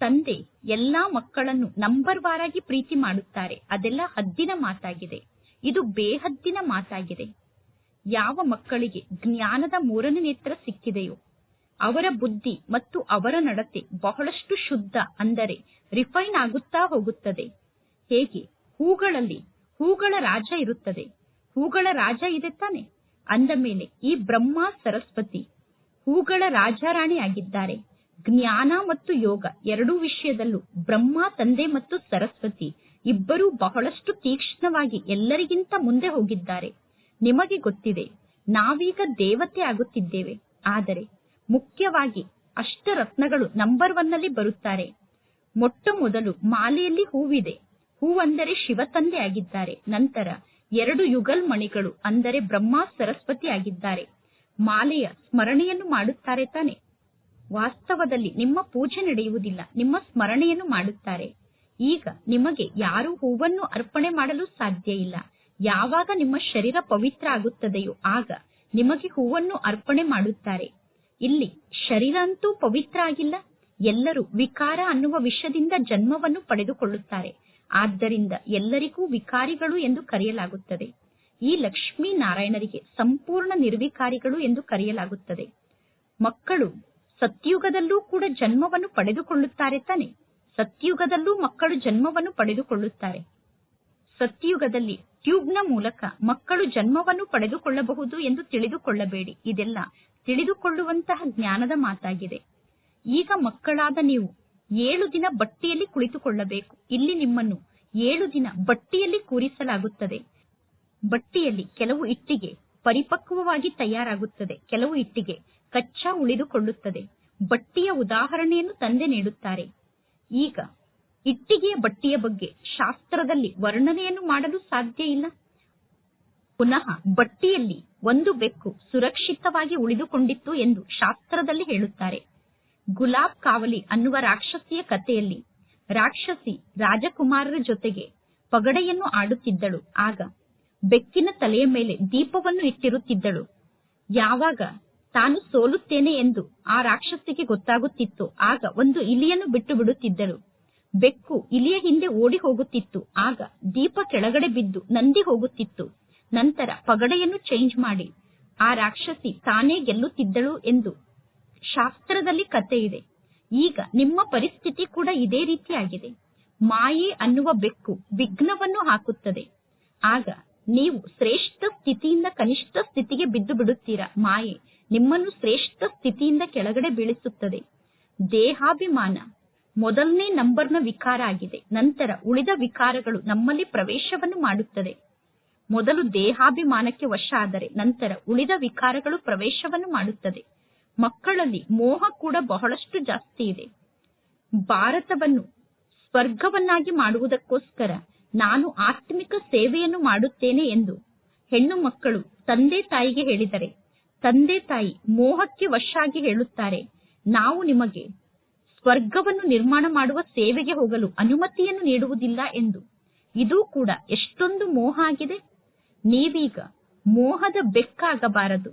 ತಂದೆ ಎಲ್ಲಾ ಮಕ್ಕಳನ್ನು ನಂಬರ್ ವಾರಾಗಿ ಪ್ರೀತಿ ಮಾಡುತ್ತಾರೆ. ಅದೆಲ್ಲ ಹದ್ದಿನ ಮಾತಾಗಿದೆ. ಇದು ಬೇಹದ್ದಿನ ಮಾತಾಗಿದೆ. ಯಾವ ಮಕ್ಕಳಿಗೆ ಜ್ಞಾನದ ಮೂರನೇ ನೇತ್ರ ಸಿಕ್ಕಿದೆಯೋ, ಅವರ ಬುದ್ಧಿ ಮತ್ತು ಅವರ ನಡತೆ ಬಹಳಷ್ಟು ಶುದ್ಧ ಅಂದರೆ ರಿಫೈನ್ ಆಗುತ್ತಾ ಹೋಗುತ್ತದೆ. ಹೇಗೆ? ಹೂಗಳಲ್ಲಿ ಹೂಗಳ ರಾಜ ಇರುತ್ತದೆ. ಹೂಗಳ ರಾಜ ಇದೆ ತಾನೆ. ಅಂದ ಮೇಲೆ ಈ ಬ್ರಹ್ಮ ಸರಸ್ವತಿ ಹೂಗಳ ರಾಜಾರಾಣಿ ಆಗಿದ್ದಾರೆ. ಜ್ಞಾನ ಮತ್ತು ಯೋಗ ಎರಡೂ ವಿಷಯದಲ್ಲೂ ಬ್ರಹ್ಮ, ತಂದೆ ಮತ್ತು ಸರಸ್ವತಿ ಇಬ್ಬರೂ ಬಹಳಷ್ಟು ತೀಕ್ಷ್ಣವಾಗಿ ಎಲ್ಲರಿಗಿಂತ ಮುಂದೆ ಹೋಗಿದ್ದಾರೆ. ನಿಮಗೆ ಗೊತ್ತಿದೆ, ನಾವೀಗ ದೇವತೆ ಆಗುತ್ತಿದ್ದೇವೆ. ಆದರೆ ಮುಖ್ಯವಾಗಿ ಅಷ್ಟರತ್ನಗಳು ನಂಬರ್ ಒನ್ ಅಲ್ಲಿ ಬರುತ್ತಾರೆ. ಮೊಟ್ಟ ಮೊದಲು ಮಾಲೆಯಲ್ಲಿ ಹೂವಿದೆ. ಹೂವಂದರೆ ಶಿವ ತಂದೆ ಆಗಿದ್ದಾರೆ. ನಂತರ ಎರಡು ಯುಗಲ್ ಮಣಿಗಳು ಅಂದರೆ ಬ್ರಹ್ಮ, ಸರಸ್ವತಿ ಆಗಿದ್ದಾರೆ. ಮಾಲೆಯ ಸ್ಮರಣೆಯನ್ನು ಮಾಡುತ್ತಾರೆ ತಾನೆ. ವಾಸ್ತವದಲ್ಲಿ ನಿಮ್ಮ ಪೂಜೆ ನಡೆಯುವುದಿಲ್ಲ, ನಿಮ್ಮ ಸ್ಮರಣೆಯನ್ನು ಮಾಡುತ್ತಾರೆ. ಈಗ ನಿಮಗೆ ಯಾರು ಹೂವನ್ನು ಅರ್ಪಣೆ ಮಾಡಲು ಸಾಧ್ಯ ಇಲ್ಲ. ಯಾವಾಗ ನಿಮ್ಮ ಶರೀರ ಪವಿತ್ರ ಆಗುತ್ತದೆಯೋ ಆಗ ನಿಮಗೆ ಹೂವನ್ನು ಅರ್ಪಣೆ ಮಾಡುತ್ತಾರೆ. ಇಲ್ಲಿ ಶರೀರ ಅಂತೂ ಪವಿತ್ರ ಆಗಿಲ್ಲ, ಎಲ್ಲರೂ ವಿಕಾರ ಅನ್ನುವ ವಿಷದಿಂದ ಜನ್ಮವನ್ನು ಪಡೆದುಕೊಳ್ಳುತ್ತಾರೆ. ಆದ್ದರಿಂದ ಎಲ್ಲರಿಗೂ ವಿಕಾರಿಗಳು ಎಂದು ಕರೆಯಲಾಗುತ್ತದೆ. ಈ ಲಕ್ಷ್ಮೀ ನಾರಾಯಣರಿಗೆ ಸಂಪೂರ್ಣ ನಿರ್ವಿಕಾರಿಗಳು ಎಂದು ಕರೆಯಲಾಗುತ್ತದೆ. ಮಕ್ಕಳು ಸತ್ಯುಗದಲ್ಲೂ ಕೂಡ ಜನ್ಮವನ್ನು ಪಡೆದುಕೊಳ್ಳುತ್ತಾರೆ ತಾನೆ. ಸತ್ಯುಗದಲ್ಲೂ ಮಕ್ಕಳು ಜನ್ಮವನ್ನು ಪಡೆದುಕೊಳ್ಳುತ್ತಾರೆ. ಸತ್ಯುಗದಲ್ಲಿ ಟ್ಯೂಬ್ನ ಮೂಲಕ ಮಕ್ಕಳು ಜನ್ಮವನ್ನು ಪಡೆದುಕೊಳ್ಳಬಹುದು ಎಂದು ತಿಳಿದುಕೊಳ್ಳಬೇಡಿ. ಇದೆಲ್ಲ ತಿಳಿದುಕೊಳ್ಳುವಂತಹ ಜ್ಞಾನದ ಮಾತಾಗಿದೆ. ಈಗ ಮಕ್ಕಳಾದ ನೀವು ಏಳು ದಿನ ಬಟ್ಟಿಯಲ್ಲಿ ಕುಳಿತುಕೊಳ್ಳಬೇಕು. ಇಲ್ಲಿ ನಿಮ್ಮನ್ನು ಏಳು ದಿನ ಬಟ್ಟಿಯಲ್ಲಿ ಕೂರಿಸಲಾಗುತ್ತದೆ. ಬಟ್ಟಿಯಲ್ಲಿ ಕೆಲವು ಇಟ್ಟಿಗೆ ಪರಿಪಕ್ವವಾಗಿ ತಯಾರಾಗುತ್ತದೆ. ಕೆಲವು ಇಟ್ಟಿಗೆ ಕಚ್ಚಾ ಉಳಿದುಕೊಳ್ಳುತ್ತದೆ. ಬಟ್ಟಿಯ ಉದಾಹರಣೆಯನ್ನು ತಂದೆ ನೀಡುತ್ತಾರೆ. ಈಗ ಇಟ್ಟಿಗೆಯ ಬಟ್ಟೆಯ ಬಗ್ಗೆ ಶಾಸ್ತ್ರದಲ್ಲಿ ವರ್ಣನೆಯನ್ನು ಮಾಡಲು ಸಾಧ್ಯ ಇಲ್ಲ. ಪುನಃ ಬಟ್ಟಿಯಲ್ಲಿ ಒಂದು ಬೆಕ್ಕು ಸುರಕ್ಷಿತವಾಗಿ ಉಳಿದುಕೊಂಡಿತ್ತು ಎಂದು ಶಾಸ್ತ್ರದಲ್ಲಿ ಹೇಳುತ್ತಾರೆ. ಗುಲಾಬ್ ಕಾವಲಿ ಅನ್ನುವ ರಾಕ್ಷಸಿಯ ಕಥೆಯಲ್ಲಿ ರಾಕ್ಷಸಿ ರಾಜಕುಮಾರರ ಜೊತೆಗೆ ಪಗಡೆಯನ್ನು ಆಡುತ್ತಿದ್ದಳು. ಆಗ ಬೆಕ್ಕಿನ ತಲೆಯ ಮೇಲೆ ದೀಪವನ್ನು ಇಟ್ಟಿರುತ್ತಿದ್ದಳು. ಯಾವಾಗ ತಾನು ಸೋಲುತ್ತೇನೆ ಎಂದು ಆ ರಾಕ್ಷಸಿಗೆ ಗೊತ್ತಾಗುತ್ತಿತ್ತು. ಆಗ ಒಂದು ಇಲಿಯನ್ನು ಬಿಟ್ಟು ಬಿಡುತ್ತಿದ್ದಳು. ಬೆಕ್ಕು ಇಲಿಯ ಹಿಂದೆ ಓಡಿ ಹೋಗುತ್ತಿತ್ತು. ಆಗ ದೀಪ ಕೆಳಗಡೆ ಬಿದ್ದು ನಂದಿ ಹೋಗುತ್ತಿತ್ತು. ನಂತರ ಪಗಡೆಯನ್ನು ಚೇಂಜ್ ಮಾಡಿ. ಆ ರಾಕ್ಷಸಿ ತಾನೇ ಗೆಲ್ಲುತ್ತಿದ್ದಳು ಎಂದು ಶಾಸ್ತ್ರದಲ್ಲಿ ಕತೆ ಇದೆ. ಈಗ ನಿಮ್ಮ ಪರಿಸ್ಥಿತಿ ಕೂಡ ಇದೇ ರೀತಿಯಾಗಿದೆ. ಮಾಯೆ ಅನ್ನುವ ಬೆಕ್ಕು ವಿಘ್ನವನ್ನು ಹಾಕುತ್ತದೆ. ಆಗ ನೀವು ಶ್ರೇಷ್ಠ ಸ್ಥಿತಿಯಿಂದ ಕನಿಷ್ಠ ಸ್ಥಿತಿಗೆ ಬಿದ್ದು ಬಿಡುತ್ತೀರಾ ಮಾಯೆ? ನಿಮ್ಮನ್ನು ಶ್ರೇಷ್ಠ ಸ್ಥಿತಿಯಿಂದ ಕೆಳಗಡೆ ಬೀಳಿಸುತ್ತದೆ. ದೇಹಾಭಿಮಾನ ಮೊದಲನೇ ನಂಬರ್ನ ವಿಕಾರ ಆಗಿದೆ. ನಂತರ ಉಳಿದ ವಿಕಾರಗಳು ನಮ್ಮಲ್ಲಿ ಪ್ರವೇಶವನ್ನು ಮಾಡುತ್ತದೆ. ಮೊದಲು ದೇಹಾಭಿಮಾನಕ್ಕೆ ವಶ ಆದರೆ ನಂತರ ಉಳಿದ ವಿಕಾರಗಳು ಪ್ರವೇಶವನ್ನು ಮಾಡುತ್ತದೆ. ಮಕ್ಕಳಲ್ಲಿ ಮೋಹ ಕೂಡ ಬಹಳಷ್ಟು ಜಾಸ್ತಿ ಇದೆ. ಭಾರತವನ್ನು ಸ್ವರ್ಗವನ್ನಾಗಿ ಮಾಡುವುದಕ್ಕೋಸ್ಕರ ನಾನು ಆತ್ಮಿಕ ಸೇವೆಯನ್ನು ಮಾಡುತ್ತೇನೆ ಎಂದು ಹೆಣ್ಣು ಮಕ್ಕಳು ತಂದೆ ತಾಯಿಗೆ ಹೇಳಿದರೆ ತಂದೆ ತಾಯಿ ಮೋಹಕ್ಕೆ ವಶಾಗಿ ಹೇಳುತ್ತಾರೆ, ನಾವು ನಿಮಗೆ ಸ್ವರ್ಗವನ್ನು ನಿರ್ಮಾಣ ಮಾಡುವ ಸೇವೆಗೆ ಹೋಗಲು ಅನುಮತಿಯನ್ನು ನೀಡುವುದಿಲ್ಲ ಎಂದು. ಇದು ಕೂಡ ಎಷ್ಟೊಂದು ಮೋಹ ಆಗಿದೆ. ನೀವೀಗ ಮೋಹದ ಬೆಕ್ಕಾಗಬಾರದು.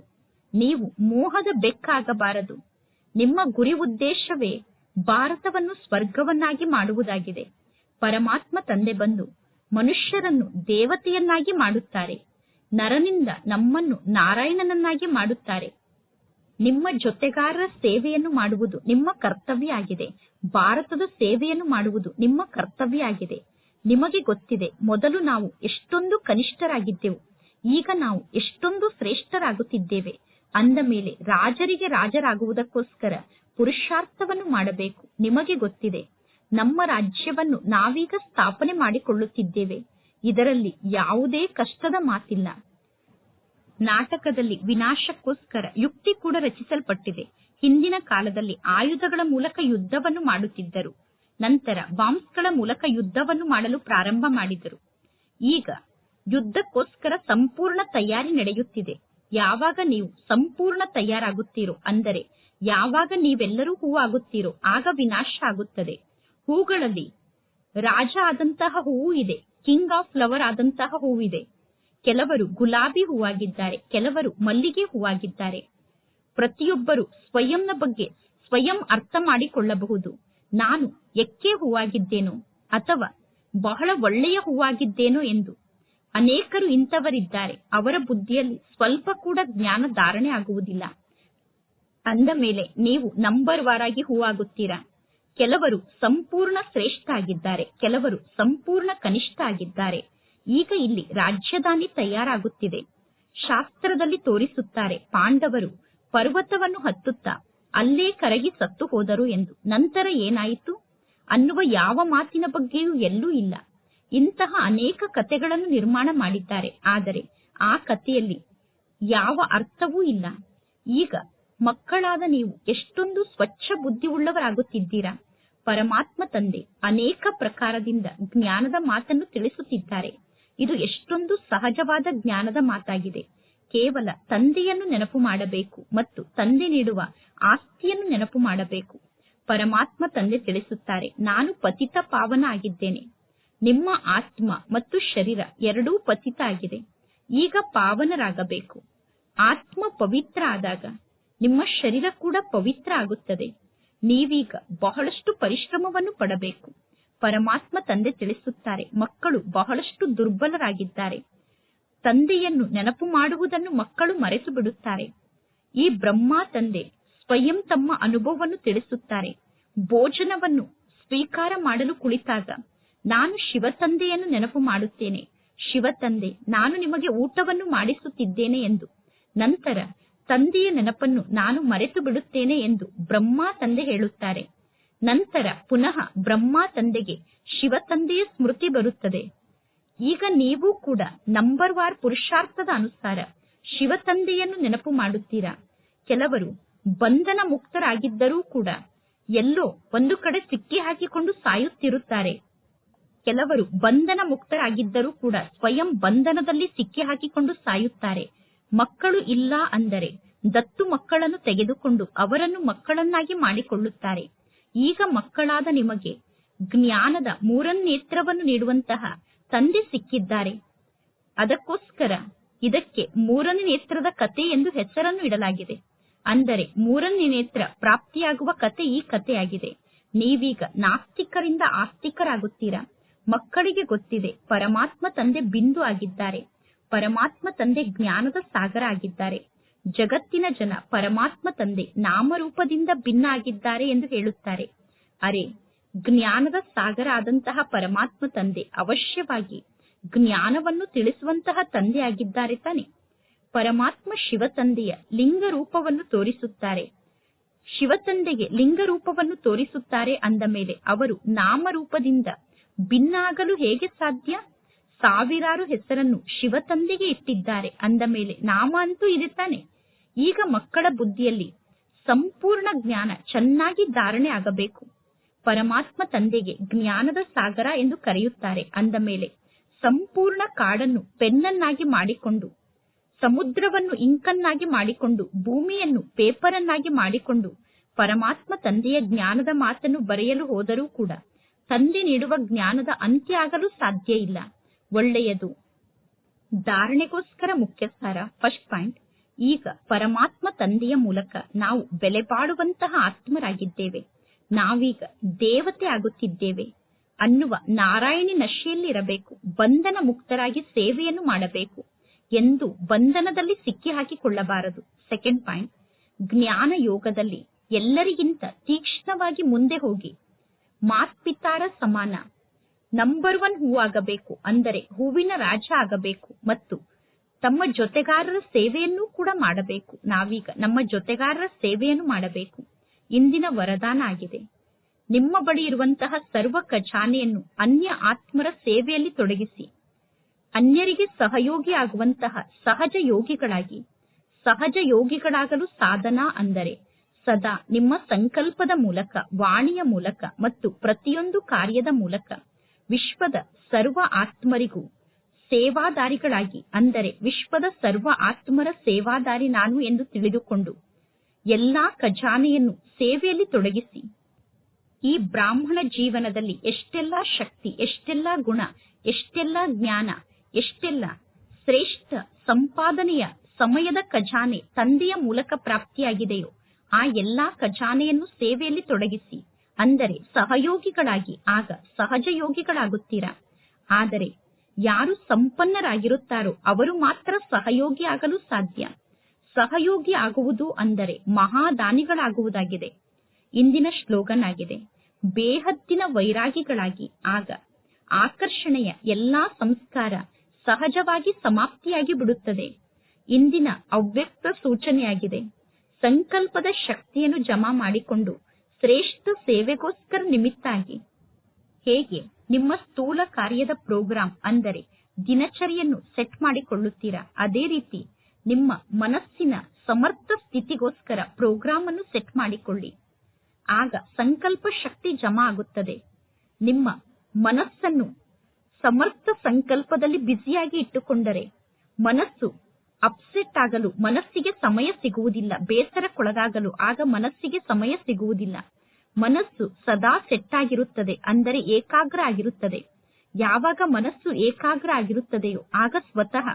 ನೀವು ಮೋಹದ ಬೆಕ್ಕಾಗಬಾರದು. ನಿಮ್ಮ ಗುರಿ ಉದ್ದೇಶವೇ ಭಾರತವನ್ನು ಸ್ವರ್ಗವನ್ನಾಗಿ ಮಾಡುವುದಾಗಿದೆ. ಪರಮಾತ್ಮ ತಂದೆ ಬಂದು ಮನುಷ್ಯರನ್ನು ದೇವತೆಯನ್ನಾಗಿ ಮಾಡುತ್ತಾರೆ. ನರನಿಂದ ನಮ್ಮನ್ನು ನಾರಾಯಣನನ್ನಾಗಿ ಮಾಡುತ್ತಾರೆ. ನಿಮ್ಮ ಜೊತೆಗಾರರ ಸೇವೆಯನ್ನು ಮಾಡುವುದು ನಿಮ್ಮ ಕರ್ತವ್ಯ ಆಗಿದೆ. ಭಾರತದ ಸೇವೆಯನ್ನು ಮಾಡುವುದು ನಿಮ್ಮ ಕರ್ತವ್ಯ ಆಗಿದೆ. ನಿಮಗೆ ಗೊತ್ತಿದೆ, ಮೊದಲು ನಾವು ಎಷ್ಟೊಂದು ಕನಿಷ್ಠರಾಗಿದ್ದೆವು. ಈಗ ನಾವು ಎಷ್ಟೊಂದು ಶ್ರೇಷ್ಠರಾಗುತ್ತಿದ್ದೇವೆ. ಅಂದ ಮೇಲೆ ರಾಜರಿಗೆ ರಾಜರಾಗುವುದಕ್ಕೋಸ್ಕರ ಪುರುಷಾರ್ಥವನ್ನು ಮಾಡಬೇಕು. ನಿಮಗೆ ಗೊತ್ತಿದೆ, ನಮ್ಮ ರಾಜ್ಯವನ್ನು ನಾವೀಗ ಸ್ಥಾಪನೆ ಮಾಡಿಕೊಳ್ಳುತ್ತಿದ್ದೇವೆ. ಇದರಲ್ಲಿ ಯಾವುದೇ ಕಷ್ಟದ ಮಾತಿಲ್ಲ. ನಾಟಕದಲ್ಲಿ ವಿನಾಶಕ್ಕೋಸ್ಕರ ಯುಕ್ತಿ ಕೂಡ ರಚಿಸಲ್ಪಟ್ಟಿದೆ. ಹಿಂದಿನ ಕಾಲದಲ್ಲಿ ಆಯುಧಗಳ ಮೂಲಕ ಯುದ್ಧವನ್ನು ಮಾಡುತ್ತಿದ್ದರು. ನಂತರ ಬಾಂಬ್ಸ್ಗಳ ಮೂಲಕ ಯುದ್ಧವನ್ನು ಮಾಡಲು ಪ್ರಾರಂಭ ಮಾಡಿದರು. ಈಗ ಯುದ್ಧಕ್ಕೋಸ್ಕರ ಸಂಪೂರ್ಣ ತಯಾರಿ ನಡೆಯುತ್ತಿದೆ. ಯಾವಾಗ ನೀವು ಸಂಪೂರ್ಣ ತಯಾರಾಗುತ್ತೀರೋ ಅಂದರೆ ಯಾವಾಗ ನೀವೆಲ್ಲರೂ ಹೂವಾಗುತ್ತೀರೋ ಆಗ ವಿನಾಶ ಆಗುತ್ತದೆ. ಹೂಗಳಲ್ಲಿ ರಾಜ ಆದಂತಹ ಹೂವು ಇದೆ. ಕಿಂಗ್ ಆಫ್ ಫ್ಲವರ್ ಆದಂತಹ ಹೂವಿದೆ. ಕೆಲವರು ಗುಲಾಬಿ ಹೂವಾಗಿದ್ದಾರೆ, ಕೆಲವರು ಮಲ್ಲಿಗೆ ಹೂವಾಗಿದ್ದಾರೆ. ಪ್ರತಿಯೊಬ್ಬರು ಸ್ವಯಂನ ಬಗ್ಗೆ ಸ್ವಯಂ ಅರ್ಥ ಮಾಡಿಕೊಳ್ಳಬಹುದು. ನಾನು ಎಕ್ಕೆ ಹೂವಾಗಿದ್ದೇನೋ ಅಥವಾ ಬಹಳ ಒಳ್ಳೆಯ ಹೂವಾಗಿದ್ದೇನೋ ಎಂದು. ಅನೇಕರು ಇಂಥವರಿದ್ದಾರೆ, ಅವರ ಬುದ್ಧಿಯಲ್ಲಿ ಸ್ವಲ್ಪ ಕೂಡ ಜ್ಞಾನ ಧಾರಣೆ ಆಗುವುದಿಲ್ಲ. ಅಂದ ಮೇಲೆ, ನೀವು ನಂಬರ್ ವಾರಾಗಿ ಹೂವಾಗುತ್ತೀರಾ? ಕೆಲವರು ಸಂಪೂರ್ಣ ಶ್ರೇಷ್ಠ ಆಗಿದ್ದಾರೆ ಕೆಲವರು ಸಂಪೂರ್ಣ ಕನಿಷ್ಠ ಆಗಿದ್ದಾರೆ ಈಗ ಇಲ್ಲಿ ರಾಜ್ಯದಾನಿ ತಯಾರಾಗುತ್ತಿದೆ. ಶಾಸ್ತ್ರದಲ್ಲಿ ತೋರಿಸುತ್ತಾರೆ, ಪಾಂಡವರು ಪರ್ವತವನ್ನು ಹತ್ತುತ್ತಾ ಅಲ್ಲೇ ಕರಗಿ ಸತ್ತು ಹೋದರು ಎಂದು. ನಂತರ ಏನಾಯಿತು? ಅನ್ನುವ ಯಾವ ಮಾತಿನ ಬಗ್ಗೆಯೂ ಎಲ್ಲೂ ಇಲ್ಲ. ಇಂತಹ ಅನೇಕ ಕಥೆಗಳನ್ನು ನಿರ್ಮಾಣ ಮಾಡಿದ್ದಾರೆ. ಆದರೆ ಆ ಕಥೆಯಲ್ಲಿ ಯಾವ ಅರ್ಥವೂ ಇಲ್ಲ. ಈಗ ಮಕ್ಕಳಾದ ನೀವು ಎಷ್ಟೊಂದು ಸ್ವಚ್ಛ ಬುದ್ಧಿ ಉಳ್ಳವರಾಗುತ್ತಿದ್ದೀರಾ ಪರಮಾತ್ಮ ತಂದೆ ಅನೇಕ ಪ್ರಕಾರದಿಂದ ಜ್ಞಾನದ ಮಾತನ್ನು ತಿಳಿಸುತ್ತಿದ್ದಾರೆ. ಇದು ಎಷ್ಟೊಂದು ಸಹಜವಾದ ಜ್ಞಾನದ ಮಾತಾಗಿದೆ. ಕೇವಲ ತಂದೆಯನ್ನು ನೆನಪು ಮಾಡಬೇಕು ಮತ್ತು ತಂದೆ ನೀಡುವ ಆಸ್ತಿಯನ್ನು ನೆನಪು ಮಾಡಬೇಕು. ಪರಮಾತ್ಮ ತಂದೆ ತಿಳಿಸುತ್ತಾರೆ, ನಾನು ಪತಿತ ಪಾವನ ಆಗಿದ್ದೇನೆ ನಿಮ್ಮ ಆತ್ಮ ಮತ್ತು ಶರೀರ ಎರಡೂ ಪತಿತ ಆಗಿದೆ. ಈಗ ಪಾವನರಾಗಬೇಕು. ಆತ್ಮ ಪವಿತ್ರ ಆದಾಗ ನಿಮ್ಮ ಶರೀರ ಕೂಡ ಪವಿತ್ರ ಆಗುತ್ತದೆ. ನೀವೀಗ ಬಹಳಷ್ಟು ಪರಿಶ್ರಮವನ್ನು ಪಡಬೇಕು. ಪರಮಾತ್ಮ ತಂದೆ ತಿಳಿಸುತ್ತಾರೆ, ಮಕ್ಕಳು ಬಹಳಷ್ಟು ದುರ್ಬಲರಾಗಿದ್ದಾರೆ. ತಂದೆಯನ್ನು ನೆನಪು ಮಾಡುವುದನ್ನು ಮಕ್ಕಳು ಮರೆತು ಬಿಡುತ್ತಾರೆ ಈ ಬ್ರಹ್ಮ ತಂದೆ ಸ್ವಯಂ ತಮ್ಮ ಅನುಭವವನ್ನು ತಿಳಿಸುತ್ತಾರೆ. ಭೋಜನವನ್ನು ಸ್ವೀಕಾರ ಮಾಡಲು ಕುಳಿತಾಗ ನಾನು ಶಿವ ತಂದೆಯನ್ನು ನೆನಪು ಮಾಡುತ್ತೇನೆ. ಶಿವ ತಂದೆ, ನಾನು ನಿಮಗೆ ಊಟವನ್ನು ಮಾಡಿಸುತ್ತಿದ್ದೇನೆ ಎಂದು. ನಂತರ ತಂದೆಯ ನೆನಪನ್ನು ನಾನು ಮರೆತು ಬಿಡುತ್ತೇನೆ ಎಂದು ಬ್ರಹ್ಮ ತಂದೆ ಹೇಳುತ್ತಾರೆ. ನಂತರ ಪುನಃ ಬ್ರಹ್ಮ ತಂದೆಗೆ ಶಿವ ತಂದೆಯ ಸ್ಮೃತಿ ಬರುತ್ತದೆ. ಈಗ ನೀವು ಕೂಡ ನಂಬರ್ ವಾರ್ ಪುರುಷಾರ್ಥದ ಅನುಸಾರ ಶಿವ ತಂದೆಯನ್ನು ನೆನಪು ಮಾಡುತ್ತೀರಾ? ಕೆಲವರು ಬಂಧನ ಮುಕ್ತರಾಗಿದ್ದರೂ ಕೂಡ ಎಲ್ಲೋ ಒಂದು ಕಡೆ ಸಿಕ್ಕಿ ಹಾಕಿಕೊಂಡು ಸಾಯುತ್ತಿರುತ್ತಾರೆ. ಕೆಲವರು ಬಂಧನ ಮುಕ್ತರಾಗಿದ್ದರೂ ಕೂಡ ಸ್ವಯಂ ಬಂಧನದಲ್ಲಿ ಸಿಕ್ಕಿ ಹಾಕಿಕೊಂಡು ಸಾಯುತ್ತಾರೆ. ಮಕ್ಕಳು ಇಲ್ಲ ಅಂದರೆ ದತ್ತು ಮಕ್ಕಳನ್ನು ತೆಗೆದುಕೊಂಡು ಅವರನ್ನು ಮಕ್ಕಳನ್ನಾಗಿ ಮಾಡಿಕೊಳ್ಳುತ್ತಾರೆ. ಈಗ ಮಕ್ಕಳಾದ ನಿಮಗೆ ಜ್ಞಾನದ ಮೂರನ್ನೇತ್ರವನ್ನು ನೀಡುವಂತಹ ತಂದೆ ಸಿಕ್ಕಿದ್ದಾರೆ. ಅದಕ್ಕೋಸ್ಕರ ಇದಕ್ಕೆ ಮೂರನೇ ನೇತ್ರದ ಕತೆ ಎಂದು ಹೆಸರನ್ನು ಇಡಲಾಗಿದೆ. ಅಂದರೆ ಮೂರನೇ ನೇತ್ರ ಪ್ರಾಪ್ತಿಯಾಗುವ ಕತೆ ಈ ಕಥೆಯಾಗಿದೆ. ನೀವೀಗ ನಾಸ್ತಿಕರಿಂದ ಆಸ್ತಿಕರಾಗುತ್ತೀರಾ? ಮಕ್ಕಳಿಗೆ ಗೊತ್ತಿದೆ ಪರಮಾತ್ಮ ತಂದೆ ಬಿಂದು ಆಗಿದ್ದಾರೆ. ಪರಮಾತ್ಮ ತಂದೆ ಜ್ಞಾನದ ಸಾಗರ ಆಗಿದ್ದಾರೆ. ಜಗತ್ತಿನ ಜನ ಪರಮಾತ್ಮ ತಂದೆ ನಾಮರೂಪದಿಂದ ಭಿನ್ನ ಆಗಿದ್ದಾರೆ ಎಂದು ಹೇಳುತ್ತಾರೆ. ಅರೆ, ಜ್ಞಾನದ ಸಾಗರ ಆದಂತಹ ಪರಮಾತ್ಮ ತಂದೆ ಅವಶ್ಯವಾಗಿ ಜ್ಞಾನವನ್ನು ತಿಳಿಸುವಂತಹ ತಂದೆ ಆಗಿದ್ದಾರೆ ತಾನೆ. ಪರಮಾತ್ಮ ಶಿವ ತಂದೆಯ ಲಿಂಗ ರೂಪವನ್ನು ತೋರಿಸುತ್ತಾರೆ. ಶಿವ ತಂದೆಗೆ ಲಿಂಗ ರೂಪವನ್ನು ತೋರಿಸುತ್ತಾರೆ ಅಂದ ಮೇಲೆ ಅವರು ನಾಮರೂಪದಿಂದ ಭಿನ್ನಾಗಲು ಹೇಗೆ ಸಾಧ್ಯ? ಸಾವಿರಾರು ಹೆಸರನ್ನು ಶಿವ ತಂದೆಗೆ ಇಟ್ಟಿದ್ದಾರೆ. ಅಂದ ಮೇಲೆ ನಾಮ ಅಂತೂ ಇರುತ್ತಾನೆ. ತಾನೆ ಈಗ ಮಕ್ಕಳ ಬುದ್ಧಿಯಲ್ಲಿ ಸಂಪೂರ್ಣ ಜ್ಞಾನ ಚೆನ್ನಾಗಿ ಧಾರಣೆ ಆಗಬೇಕು. ಪರಮಾತ್ಮ ತಂದೆಗೆ ಜ್ಞಾನದ ಸಾಗರ ಎಂದು ಕರೆಯುತ್ತಾರೆ. ಅಂದ ಮೇಲೆ ಸಂಪೂರ್ಣ ಕಾಡನ್ನು ಪೆನ್ನನ್ನಾಗಿ ಮಾಡಿಕೊಂಡು, ಸಮುದ್ರವನ್ನು ಇಂಕನ್ನಾಗಿ ಮಾಡಿಕೊಂಡು, ಭೂಮಿಯನ್ನು ಪೇಪರನ್ನಾಗಿ ಮಾಡಿಕೊಂಡು ಪರಮಾತ್ಮ ತಂದೆಯ ಜ್ಞಾನದ ಮಾತನ್ನು ಬರೆಯಲು ಹೋದರೂ ಕೂಡ ತಂದೆ ನೀಡುವ ಜ್ಞಾನದ ಅಂತ್ಯ ಆಗಲು ಸಾಧ್ಯ ಇಲ್ಲ. ಒಳ್ಳೆಯದು. ಧಾರಣೆಗೋಸ್ಕರ ಮುಖ್ಯಸ್ಥರ ಸಾರ ಫಸ್ಟ್ ಪಾಯಿಂಟ್ ಈಗ ಪರಮಾತ್ಮ ತಂದೆಯ ಮೂಲಕ ನಾವು ಬೆಲೆ ಬಾಳುವಂತಹ ಆತ್ಮರಾಗಿದ್ದೇವೆ. ನಾವೀಗ ದೇವತೆ ಆಗುತ್ತಿದ್ದೇವೆ. ಅನ್ನುವ ನಾರಾಯಣಿ ನಶೆಯಲ್ಲಿರಬೇಕು, ಬಂಧನ ಮುಕ್ತರಾಗಿ ಸೇವೆಯನ್ನು ಮಾಡಬೇಕು ಎಂದು ಬಂಧನದಲ್ಲಿ ಸಿಕ್ಕಿ ಹಾಕಿಕೊಳ್ಳಬಾರದು. ಸೆಕೆಂಡ್ ಪಾಯಿಂಟ್ ಜ್ಞಾನ ಯೋಗದಲ್ಲಿ ಎಲ್ಲರಿಗಿಂತ ತೀಕ್ಷ್ಣವಾಗಿ ಮುಂದೆ ಹೋಗಿ, ಮಾತ್ಪಿತಾರ ಸಮಾನ ನಂಬರ್ ಒನ್ ಹೂವಾಗಬೇಕು ಅಂದರೆ ಹೂವಿನ ರಾಜ ಆಗಬೇಕು. ಮತ್ತು ತಮ್ಮ ಜೊತೆಗಾರರ ಸೇವೆಯನ್ನು ಕೂಡ ಮಾಡಬೇಕು. ನಾವೀಗ ನಮ್ಮ ಜೊತೆಗಾರರ ಸೇವೆಯನ್ನು ಮಾಡಬೇಕು. ಇಂದಿನ ವರದಾನ ಆಗಿದೆ. ನಿಮ್ಮ ಬಳಿ ಇರುವಂತಹ ಸರ್ವ ಖಜಾನೆಯನ್ನು ಅನ್ಯ ಆತ್ಮರ ಸೇವೆಯಲ್ಲಿ ತೊಡಗಿಸಿ, ಅನ್ಯರಿಗೆ ಸಹಯೋಗಿ ಆಗುವಂತಹ ಸಹಜ ಯೋಗಿಗಳಾಗಿ, ಸಹಜ ಯೋಗಿಗಳಾಗಲು ಸಾಧನ ಅಂದರೆ ಸದಾ ನಿಮ್ಮ ಸಂಕಲ್ಪದ ಮೂಲಕ, ವಾಣಿಯ ಮೂಲಕ ಮತ್ತು ಪ್ರತಿಯೊಂದು ಕಾರ್ಯದ ಮೂಲಕ ವಿಶ್ವದ ಸರ್ವ ಆತ್ಮರಿಗೂ ಸೇವಾದಾರಿಗಳಾಗಿ, ಅಂದರೆ ವಿಶ್ವದ ಸರ್ವ ಆತ್ಮರ ಸೇವಾದಾರಿ ನಾನು ಎಂದು ತಿಳಿದುಕೊಂಡು ಎಲ್ಲಾ ಖಜಾನೆಯನ್ನು ಸೇವೆಯಲ್ಲಿ ತೊಡಗಿಸಿ, ಈ ಬ್ರಾಹ್ಮಣ ಜೀವನದಲ್ಲಿ ಎಷ್ಟೆಲ್ಲ ಶಕ್ತಿ, ಎಷ್ಟೆಲ್ಲ ಗುಣ, ಎಷ್ಟೆಲ್ಲ ಜ್ಞಾನ, ಎಷ್ಟೆಲ್ಲ ಶ್ರೇಷ್ಠ ಸಂಪಾದನೆಯ ಸಮಯದ ಖಜಾನೆ ತಂದೆಯ ಮೂಲಕ ಪ್ರಾಪ್ತಿಯಾಗಿದೆಯೋ, ಆ ಎಲ್ಲಾ ಖಜಾನೆಯನ್ನು ಸೇವೆಯಲ್ಲಿ ತೊಡಗಿಸಿ ಅಂದರೆ ಸಹಯೋಗಿಗಳಾಗಿ, ಆಗ ಸಹಜ ಯೋಗಿಗಳಾಗುತ್ತೀರಾ ಆದರೆ ಯಾರು ಸಂಪನ್ನರಾಗಿರುತ್ತಾರೋ ಅವರು ಮಾತ್ರ ಸಹಯೋಗಿ ಆಗಲು ಸಾಧ್ಯ. ಸಹಯೋಗಿ ಆಗುವುದು ಅಂದರೆ ಮಹಾದಾನಿಗಳಾಗುವುದಾಗಿದೆ. ಇಂದಿನ ಶ್ಲೋಗನ್ ಆಗಿದೆ ಬೇಹದ್ದಿನ ವೈರಾಗಿಗಳಾಗಿ, ಆಗ ಆಕರ್ಷಣೆಯ ಎಲ್ಲಾ ಸಂಸ್ಕಾರ ಸಹಜವಾಗಿ ಸಮಾಪ್ತಿಯಾಗಿ ಬಿಡುತ್ತದೆ. ಇಂದಿನ ಅವ್ಯಕ್ತ ಸೂಚನೆಯಾಗಿದೆ, ಸಂಕಲ್ಪದ ಶಕ್ತಿಯನ್ನು ಜಮಾ ಮಾಡಿಕೊಂಡು ಶ್ರೇಷ್ಠ ಸೇವೆಗೋಸ್ಕರ ನಿಮಿತ್ತಾಗಿ. ಹೇಗೆ? ನಿಮ್ಮ ಸ್ಥೂಲ ಕಾರ್ಯದ ಪ್ರೋಗ್ರಾಂ ಅಂದರೆ ದಿನಚರಿಯನ್ನು ಸೆಟ್ ಮಾಡಿಕೊಳ್ಳುತ್ತೀರಾ? ಅದೇ ರೀತಿ ನಿಮ್ಮ ಮನಸ್ಸಿನ ಸಮರ್ಥ ಸ್ಥಿತಿಗೋಸ್ಕರ ಪ್ರೋಗ್ರಾಂ ಅನ್ನು ಸೆಟ್ ಮಾಡಿಕೊಳ್ಳಿ. ಆಗ ಸಂಕಲ್ಪ ಶಕ್ತಿ ಜಮಾ ಆಗುತ್ತದೆ. ನಿಮ್ಮ ಮನಸ್ಸನ್ನು ಸಮರ್ಥ ಸಂಕಲ್ಪದಲ್ಲಿ ಬ್ಯುಸಿಯಾಗಿ ಇಟ್ಟುಕೊಂಡರೆ ಮನಸ್ಸು ಅಪ್ಸೆಟ್ ಆಗಲು, ಮನಸ್ಸಿಗೆ ಸಮಯ ಸಿಗುವುದಿಲ್ಲ, ಬೇಸರಕ್ಕೊಳಗಾಗಲು, ಆಗ ಮನಸ್ಸಿಗೆ ಸಮಯ ಸಿಗುವುದಿಲ್ಲ. ಮನಸ್ಸು ಸದಾ ಸೆಟ್ ಆಗಿರುತ್ತದೆ, ಅಂದರೆ ಏಕಾಗ್ರ ಆಗಿರುತ್ತದೆ. ಯಾವಾಗ ಮನಸ್ಸು ಏಕಾಗ್ರ ಆಗಿರುತ್ತದೆಯೋ, ಆಗ ಸ್ವತಃ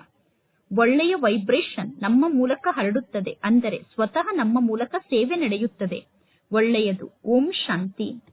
ಒಳ್ಳೆಯ ವೈಬ್ರೇಷನ್ ನಮ್ಮ ಮೂಲಕ ಹರಡುತ್ತದೆ, ಅಂದರೆ ಸ್ವತಃ ನಮ್ಮ ಮೂಲಕ ಸೇವೆ ನಡೆಯುತ್ತದೆ. ಒಳ್ಳೆಯದು. ಓಂ ಶಾಂತಿ.